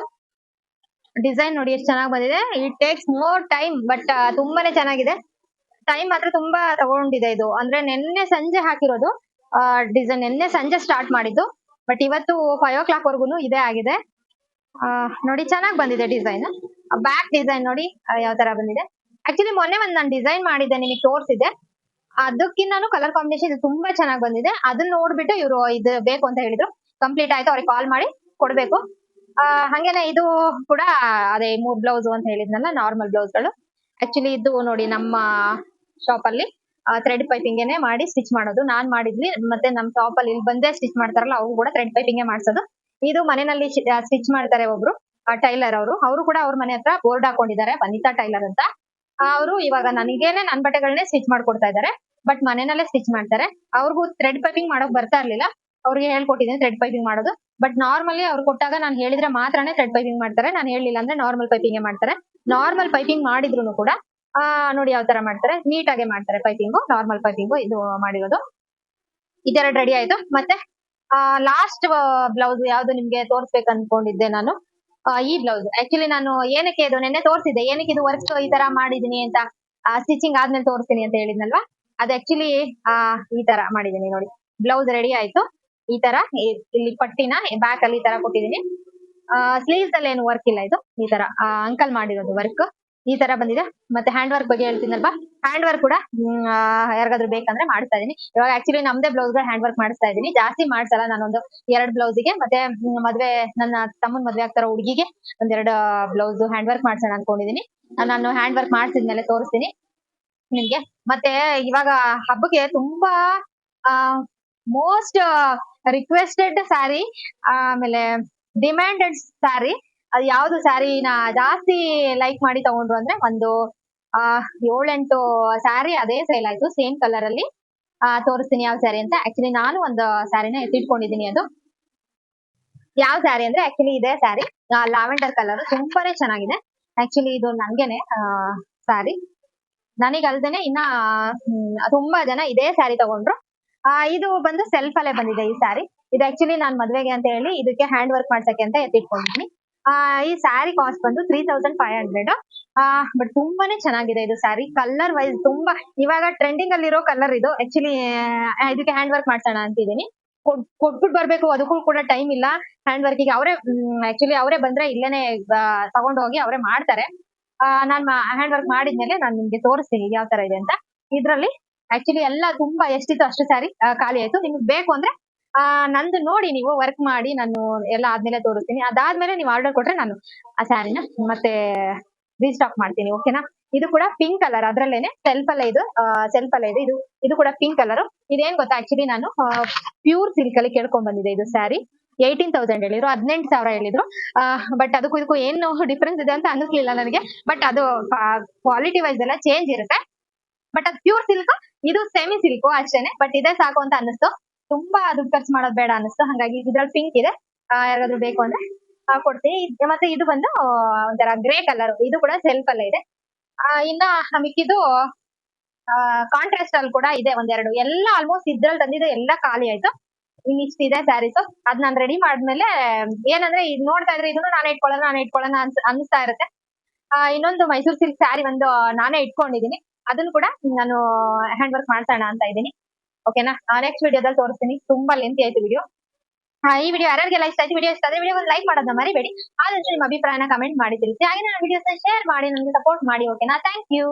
ಡಿಸೈನ್ ನೋಡಿ ಎಷ್ಟು ಚೆನ್ನಾಗಿ ಬಂದಿದೆ. It takes more time but ತುಂಬಾನೇ ಚೆನ್ನಾಗಿದೆ. ಟೈಮ್ ಮಾತ್ರ ತುಂಬಾ ತಗೊಂಡಿದೆ ಇದು. ಅಂದ್ರೆ ನಿನ್ನೆ ಸಂಜೆ ಹಾಕಿರೋದು. ಡಿಸೈನ್ ನಿನ್ನೆ ಸಂಜೆ ಸ್ಟಾರ್ಟ್ ಮಾಡಿದ್ದು. ಬಟ್ ಇವತ್ತು ಫೈವ್ ಓ ಕ್ಲಾಕ್ ವರ್ಗುನು ಇದೇ ಆಗಿದೆ. ಆ, ನೋಡಿ ಚೆನ್ನಾಗಿ ಬಂದಿದೆ ಡಿಸೈನ್. ಬ್ಯಾಕ್ ಡಿಸೈನ್ ನೋಡಿ ಯಾವ ತರ ಬಂದಿದೆ. ಆಕ್ಚುಲಿ ಮೊನ್ನೆ ಒಂದ್ ನಾನು ಡಿಸೈನ್ ಮಾಡಿದ್ದೆ ನಿಮಗೆ ತೋರಿಸಿದೆ ಅದಕ್ಕಿಂತಾನು ಕಲರ್ ಕಾಂಬಿನೇಷನ್ ತುಂಬಾ ಚೆನ್ನಾಗಿ ಬಂದಿದೆ. ಅದನ್ನ ನೋಡ್ಬಿಟ್ಟು ಇವರು ಇದು ಬೇಕು ಅಂತ ಹೇಳಿದ್ರು. ಕಂಪ್ಲೀಟ್ ಆಯ್ತು ಅವ್ರಿಗೆ ಕಾಲ್ ಮಾಡಿ. ಕೊಡ್ಬೇಕು. ಆ, ಹಂಗೇನೆ ಇದು ಕೂಡ ಅದೇ ಮೂರ್ ಬ್ಲೌಸ್ ಅಂತ ಹೇಳಿದ್ನಲ್ಲ ನಾರ್ಮಲ್ ಬ್ಲೌಸ್ಗಳು. ಆಕ್ಚುಲಿ ಇದು ನೋಡಿ ನಮ್ಮ ಶಾಪ್ ಅಲ್ಲಿ ಥ್ರೆಡ್ ಪೈಪಿಂಗ್ ಮಾಡಿ ಸ್ಟಿಚ್ ಮಾಡೋದು. ನಾನ್ ಮಾಡಿದ್ವಿ ಮತ್ತೆ ನಮ್ ಶಾಪ್ ಅಲ್ಲಿ ಇಲ್ಲಿ ಬಂದೇ ಸ್ಟಿಚ್ ಮಾಡ್ತಾರಲ್ಲ ಅವ್ರು ಕೂಡ ಥ್ರೆಡ್ ಪೈಪಿಂಗ್ ಮಾಡ್ಸೋದು. ಇದು ಮನೆಯಲ್ಲಿ ಸ್ಟಿಚ್ ಮಾಡ್ತಾರೆ ಒಬ್ರು ಟೈಲರ್ ಅವರು. ಅವರು ಕೂಡ ಅವ್ರ ಮನೆ ಹತ್ರ ಬೋರ್ಡ್ ಹಾಕೊಂಡಿದ್ದಾರೆ ವನಿತಾ ಟೈಲರ್ ಅಂತ. ಅವರು ಇವಾಗ ನನಗೇನೆ ನನ್ ಬಟ್ಟೆಗಳನ್ನೇ ಸ್ಟಿಚ್ ಮಾಡ್ಕೊಡ್ತಾ ಇದ್ದಾರೆ ಬಟ್ ಮನೆಯಲ್ಲೇ ಸ್ಟಿಚ್ ಮಾಡ್ತಾರೆ. ಅವ್ರಿಗೂ ಥ್ರೆಡ್ ಪೈಪಿಂಗ್ ಮಾಡೋಕ್ ಬರ್ತಾ ಇರ್ಲಿಲ್ಲ. ಅವ್ರಿಗೆ ಹೇಳ್ಕೊಟ್ಟಿದ್ದೀನಿ ಥ್ರೆಡ್ ಪೈಪಿಂಗ್ ಮಾಡೋದು. ಬಟ್ ನಾರ್ಮಲಿ ಅವ್ರು ಕೊಟ್ಟಾಗ ನಾನು ಹೇಳಿದ್ರೆ ಮಾತ್ರನೇ ಥ್ರೆಡ್ ಪೈಪಿಂಗ್ ಮಾಡ್ತಾರೆ. ನಾನು ಹೇಳಿಲ್ಲ ಅಂದ್ರೆ ನಾರ್ಮಲ್ ಪೈಪಿಂಗ್ ಮಾಡ್ತಾರೆ. ನಾರ್ಮಲ್ ಪೈಪಿಂಗ್ ಮಾಡಿದ್ರು ಕೂಡ ಆ ನೋಡಿ ಯಾವ ತರ ಮಾಡ್ತಾರೆ. ನೀಟಾಗೆ ಮಾಡ್ತಾರೆ ಪೈಪಿಂಗು ನಾರ್ಮಲ್ ಪೈಪಿಂಗು ಇದು ಮಾಡಿರೋದು. ಇದೆರಡು ರೆಡಿ ಆಯ್ತು. ಮತ್ತೆ ಲಾಸ್ಟ್ ಬ್ಲೌಸ್ ಯಾವ್ದು ನಿಮ್ಗೆ ತೋರ್ಸ್ಬೇಕು ಅನ್ಕೊಂಡಿದ್ದೆ ನಾನು? ಆ, ಈ ಬ್ಲೌಸ್ ಆಕ್ಚುಲಿ ನಾನು ಏನಕ್ಕೆ ಇದು ನೆನ್ನೆ ತೋರಿಸಿದ್ದೆ. ಏನಕ್ಕೆ ಇದು ವರ್ಕ್ ಈ ತರ ಮಾಡಿದೀನಿ ಅಂತ ಸ್ಟಿಚಿಂಗ್ ಆದ್ಮೇಲೆ ತೋರಿಸ್ತೀನಿ ಅಂತ ಹೇಳಿದ್ನಲ್ವಾ? ಅದು ಆಕ್ಚುಲಿ ಈ ತರ ಮಾಡಿದೀನಿ ನೋಡಿ. ಬ್ಲೌಸ್ ರೆಡಿ ಆಯ್ತು. ಈ ತರ ಇಲ್ಲಿ ಪಟ್ಟಿನ ಬ್ಯಾಕ್ ಅಲ್ಲಿ ಈ ತರ ಕೊಟ್ಟಿದೀನಿ ಸ್ಲೀವ್ಸ್ ಅಲ್ಲಿ ಏನು ವರ್ಕ್ ಇಲ್ಲ ಇದು. ಈ ತರ ಅಂಕಲ್ ಮಾಡಿರೋದು ವರ್ಕ್ ಈ ತರ ಬಂದಿದೆ. ಮತ್ತೆ ಹ್ಯಾಂಡ್ ವರ್ಕ್ ಬಗ್ಗೆ ಹೇಳ್ತೀನಲ್ವಾ? ಹ್ಯಾಂಡ್ ವರ್ಕ್ ಕೂಡ ಯಾರಿಗಾದ್ರು ಬೇಕಂದ್ರೆ ಮಾಡಿಸ್ತಾ ಇದೀನಿ. ಇವಾಗ ಆಕ್ಚುಲಿ ನಮ್ದೇ ಬ್ಲೌಸ್ಗಳು ಹ್ಯಾಂಡ್ ವರ್ಕ್ ಮಾಡಿಸ್ತಾ ಇದೀನಿ. ಜಾಸ್ತಿ ಮಾಡ್ಸಲ್ಲ ನಾನೊಂದು ಎರಡ್ ಬ್ಲೌಸಿಗೆ ಮತ್ತೆ ಮದ್ವೆ, ನನ್ನ ತಮ್ಮನ್ ಮದ್ವೆ ಆಗ್ತಾರ ಹುಡುಗಿಗೆ ಒಂದೆರಡು ಬ್ಲೌಸ್ ಹ್ಯಾಂಡ್ ವರ್ಕ್ ಮಾಡ್ಸೋಣ ಅನ್ಕೊಂಡಿದೀನಿ. ನಾನು ಹ್ಯಾಂಡ್ ವರ್ಕ್ ಮಾಡಿಸಿದ್ಮೇಲೆ ತೋರಿಸ್ತೀನಿ ನಿಮ್ಗೆ. ಮತ್ತೆ ಇವಾಗ ಹಬ್ಬಕ್ಕೆ ತುಂಬಾ ಮೋಸ್ಟ್ ರಿಕ್ವೆಸ್ಟೆಡ್ ಸ್ಯಾರಿ ಆಮೇಲೆ ಡಿಮ್ಯಾಂಡೆಡ್ ಸ್ಯಾರಿ ಅದು ಯಾವ್ದು ಸ್ಯಾರಿನ ಜಾಸ್ತಿ ಲೈಕ್ ಮಾಡಿ ತಗೊಂಡ್ರು ಅಂದ್ರೆ ಒಂದು, ಆ, ಏಳೆಂಟು ಸ್ಯಾರಿ ಅದೇ ಸೇಲ್ ಆಯ್ತು ಸೇಮ್ ಕಲರ್ ಅಲ್ಲಿ. ತೋರಿಸ್ತೀನಿ ಯಾವ ಸ್ಯಾರಿ ಅಂತ. ಆಕ್ಚುಲಿ ನಾನು ಒಂದು ಸ್ಯಾರಿನ ಎತ್ತಿಟ್ಕೊಂಡಿದೀನಿ ಅದು. ಯಾವ ಸ್ಯಾರಿ ಅಂದ್ರೆ ಆಕ್ಚುಲಿ ಇದೇ ಸ್ಯಾರಿ ಲ್ಯಾವೆಂಡರ್ ಕಲರ್ ತುಂಬಾನೇ ಚೆನ್ನಾಗಿದೆ. ಆಕ್ಚುಲಿ ಇದು ನಂಗೆನೆ ಸ್ಯಾರಿ ನನಗಲ್ದೇನೆ ಇನ್ನ ತುಂಬಾ ಜನ ಇದೇ ಸ್ಯಾರಿ ತಗೊಂಡ್ರು. ಆ, ಇದು ಬಂದು ಸೆಲ್ಫ್ ಅಲ್ಲೇ ಬಂದಿದೆ ಈ ಸ್ಯಾರಿ ಇದು ಆಕ್ಚುಲಿ ನಾನ್ ಮದ್ವೆಗೆ ಅಂತ ಹೇಳಿ ಇದಕ್ಕೆ ಹ್ಯಾಂಡ್ ವರ್ಕ್ ಮಾಡ್ಸಕ್ಕೆ ಅಂತ ಎತ್ತಿಟ್ಕೊಂಡಿದ್ದೀನಿ ಆ ಈ ಸ್ಯಾರಿ ಕಾಸ್ಟ್ ಬಂದು three thousand five hundred but ತುಂಬಾನೇ ಚೆನ್ನಾಗಿದೆ ಇದು ಸ್ಯಾರಿ ಕಲರ್ ವೈಸ್ ತುಂಬಾ ಇವಾಗ ಟ್ರೆಂಡಿಂಗ್ ಅಲ್ಲಿರೋ ಕಲರ್ ಇದು. ಆಕ್ಚುಲಿ ಇದಕ್ಕೆ ಹ್ಯಾಂಡ್ ವರ್ಕ್ ಮಾಡ್ಸೋಣ ಅಂತಿದ್ದೀನಿ. ಕೊಟ್- ಕೊಟ್ಬಿಟ್ಟು ಬರ್ಬೇಕು ಅದಕ್ಕೂ ಕೂಡ ಟೈಮ್ ಇಲ್ಲ. ಹ್ಯಾಂಡ್ ವರ್ಕಿಗೆ ಅವರೇ ಆಕ್ಚುಲಿ ಅವರೇ ಬಂದ್ರೆ ಇಲ್ಲೇನೆ ತಗೊಂಡು ಹೋಗಿ ಅವರೇ ಮಾಡ್ತಾರೆ. ಆ, ನಾನ್ ಹ್ಯಾಂಡ್ ವರ್ಕ್ ಮಾಡಿದ್ಮೇಲೆ ನಾನು ನಿಮ್ಗೆ ತೋರಿಸ್ತೀನಿ ಯಾವ ತರ ಇದೆ ಅಂತ. ಇದ್ರಲ್ಲಿ ಆಕ್ಚುಲಿ ಎಲ್ಲ ತುಂಬಾ ಎಷ್ಟಿತ್ತು ಅಷ್ಟು ಸಾರಿ ಖಾಲಿ ಆಯ್ತು. ನಿಮ್ಗೆ ಬೇಕು ಅಂದ್ರೆ, ಆ, ನಂದು ನೋಡಿ ನೀವು ವರ್ಕ್ ಮಾಡಿ, ನಾನು ಎಲ್ಲ ಆದ್ಮೇಲೆ ತೋರಿಸ್ತೀನಿ. ಅದಾದ್ಮೇಲೆ ನೀವು ಆರ್ಡರ್ ಕೊಟ್ರೆ ನಾನು ಆ ಸ್ಯಾರಿನ ಮತ್ತೆ ರೀಸ್ಟಾಕ್ ಮಾಡ್ತೀನಿ ಓಕೆನಾ ಇದು ಕೂಡ ಪಿಂಕ್ ಕಲರ್ ಅದ್ರಲ್ಲೇನೆ ಸೆಲ್ಫ್ ಅಲ್ಲ ಇದು ಸೆಲ್ಫ್ ಅಲ್ಲ ಇದೆ. ಇದು ಇದು ಕೂಡ ಪಿಂಕ್ ಕಲರ್ ಇದೇನ್ ಗೊತ್ತಾ? ಆಕ್ಚುಲಿ ನಾನು ಪ್ಯೂರ್ ಸಿಲ್ಕ್ ಅಲ್ಲಿ ಕೇಳ್ಕೊಂಡ್ ಬಂದಿದೆ ಇದು ಸ್ಯಾರಿ ಏಯ್ಟೀನ್ ತೌಸಂಡ್ ಹೇಳಿದ್ರು, ಹದಿನೆಂಟು ಸಾವಿರ ಹೇಳಿದ್ರು. ಬಟ್ ಅದಕ್ಕೂ ಇದಕ್ಕೂ ಏನು ಡಿಫ್ರೆನ್ಸ್ ಇದೆ ಅಂತ ಅನಿಸ್ಲಿಲ್ಲ ನನಗೆ. ಬಟ್ ಅದು ಕ್ವಾಲಿಟಿ ವೈಸ್ ಎಲ್ಲ ಚೇಂಜ್ ಇರುತ್ತೆ. ಬಟ್ ಅದು ಪ್ಯೂರ್ ಸಿಲ್ಕ್ ಇದು ಸೆಮಿ ಸಿಲ್ಕು ಅಷ್ಟೇನೆ ಬಟ್ ಇದೇ ಸಾಕು ಅಂತ ಅನಿಸ್ತು ತುಂಬಾ ದುಡ್ಡು ಖರ್ಚು ಮಾಡೋದು ಬೇಡ ಅನಿಸ್ತು ಹಾಗಾಗಿ ಇದ್ರಲ್ಲಿ ಪಿಂಕ್ ಇದೆ. ಆ, ಯಾರಿಗಾದ್ರೂ ಬೇಕು ಅಂದ್ರೆ ಕೊಡ್ತೀನಿ. ಮತ್ತೆ ಇದು ಬಂದು ಒಂಥರ ಗ್ರೇ ಕಲರ್ ಇದು ಕೂಡ ಸೆಲ್ಫ್ ಅಲ್ಲೇ ಇದೆ. ಇನ್ನ ನಮಗಿದು ಕಾಂಟ್ರಾಸ್ಟ್ ಅಲ್ಲಿ ಕೂಡ ಇದೆ ಒಂದೆರಡು. ಎಲ್ಲ ಆಲ್ಮೋಸ್ಟ್ ಇದ್ರಲ್ಲಿ ತಂದಿದ್ದು ಎಲ್ಲ ಖಾಲಿ ಆಯ್ತು. ಇನ್ ಇಷ್ಟಿದೆ ಸ್ಯಾರೀಸ್ ಅದ್ ನಾನ್ ರೆಡಿ ಮಾಡಿದ್ಮೇಲೆ ಏನಂದ್ರೆ ಇದ್ ನೋಡ್ತಾ ಇದ್ರೆ ಇದನ್ನು ನಾನೇ ಇಟ್ಕೊಳ್ಳೋಣ ನಾನೇ ಇಟ್ಕೊಳ್ಳೋಣ ಅನ್ಸ್ ಅನಿಸ್ತಾ ಇರುತ್ತೆ. ಇನ್ನೊಂದು ಮೈಸೂರು ಸಿಲ್ಕ್ ಸ್ಯಾರಿ ಒಂದು ನಾನೇ ಇಟ್ಕೊಂಡಿದೀನಿ ಅದನ್ನು ಕೂಡ ನಾನು ಹ್ಯಾಂಡ್ ವರ್ಕ್ ಮಾಡ್ಸೋಣ ಅಂತ ಇದ್ದೀನಿ. ಓಕೆನಾ ನೆಕ್ಸ್ಟ್ ವಿಡಿಯೋದಲ್ಲಿ ತೋರಿಸ್ತೀನಿ. ತುಂಬಾ ಲೆಂತಿ ಆಯ್ತು ವಿಡಿಯೋ ಈ ವಿಡಿಯೋ ಯಾರಿಗೆಲ್ಲ ಇಷ್ಟ ಆಯ್ತು ವಿಡಿಯೋ ಇಷ್ಟ ಆದ್ರೆ ವಿಡಿಯೋ ಲೈಕ್ ಮಾಡೋದನ್ನ ಮರಿಬೇಡಿ. ಆದಷ್ಟು ನಿಮ್ಮ ಅಭಿಪ್ರಾಯನ ಕಮೆಂಟ್ ಮಾಡಿ ತಿಳಿಸಿ. ಹಾಗೆ ನನ್ನ ವಿಡಿಯೋಸ್ ಶೇರ್ ಮಾಡಿ ನನಗೆ ಸಪೋರ್ಟ್ ಮಾಡಿ ಓಕೆನಾ ಥ್ಯಾಂಕ್ ಯು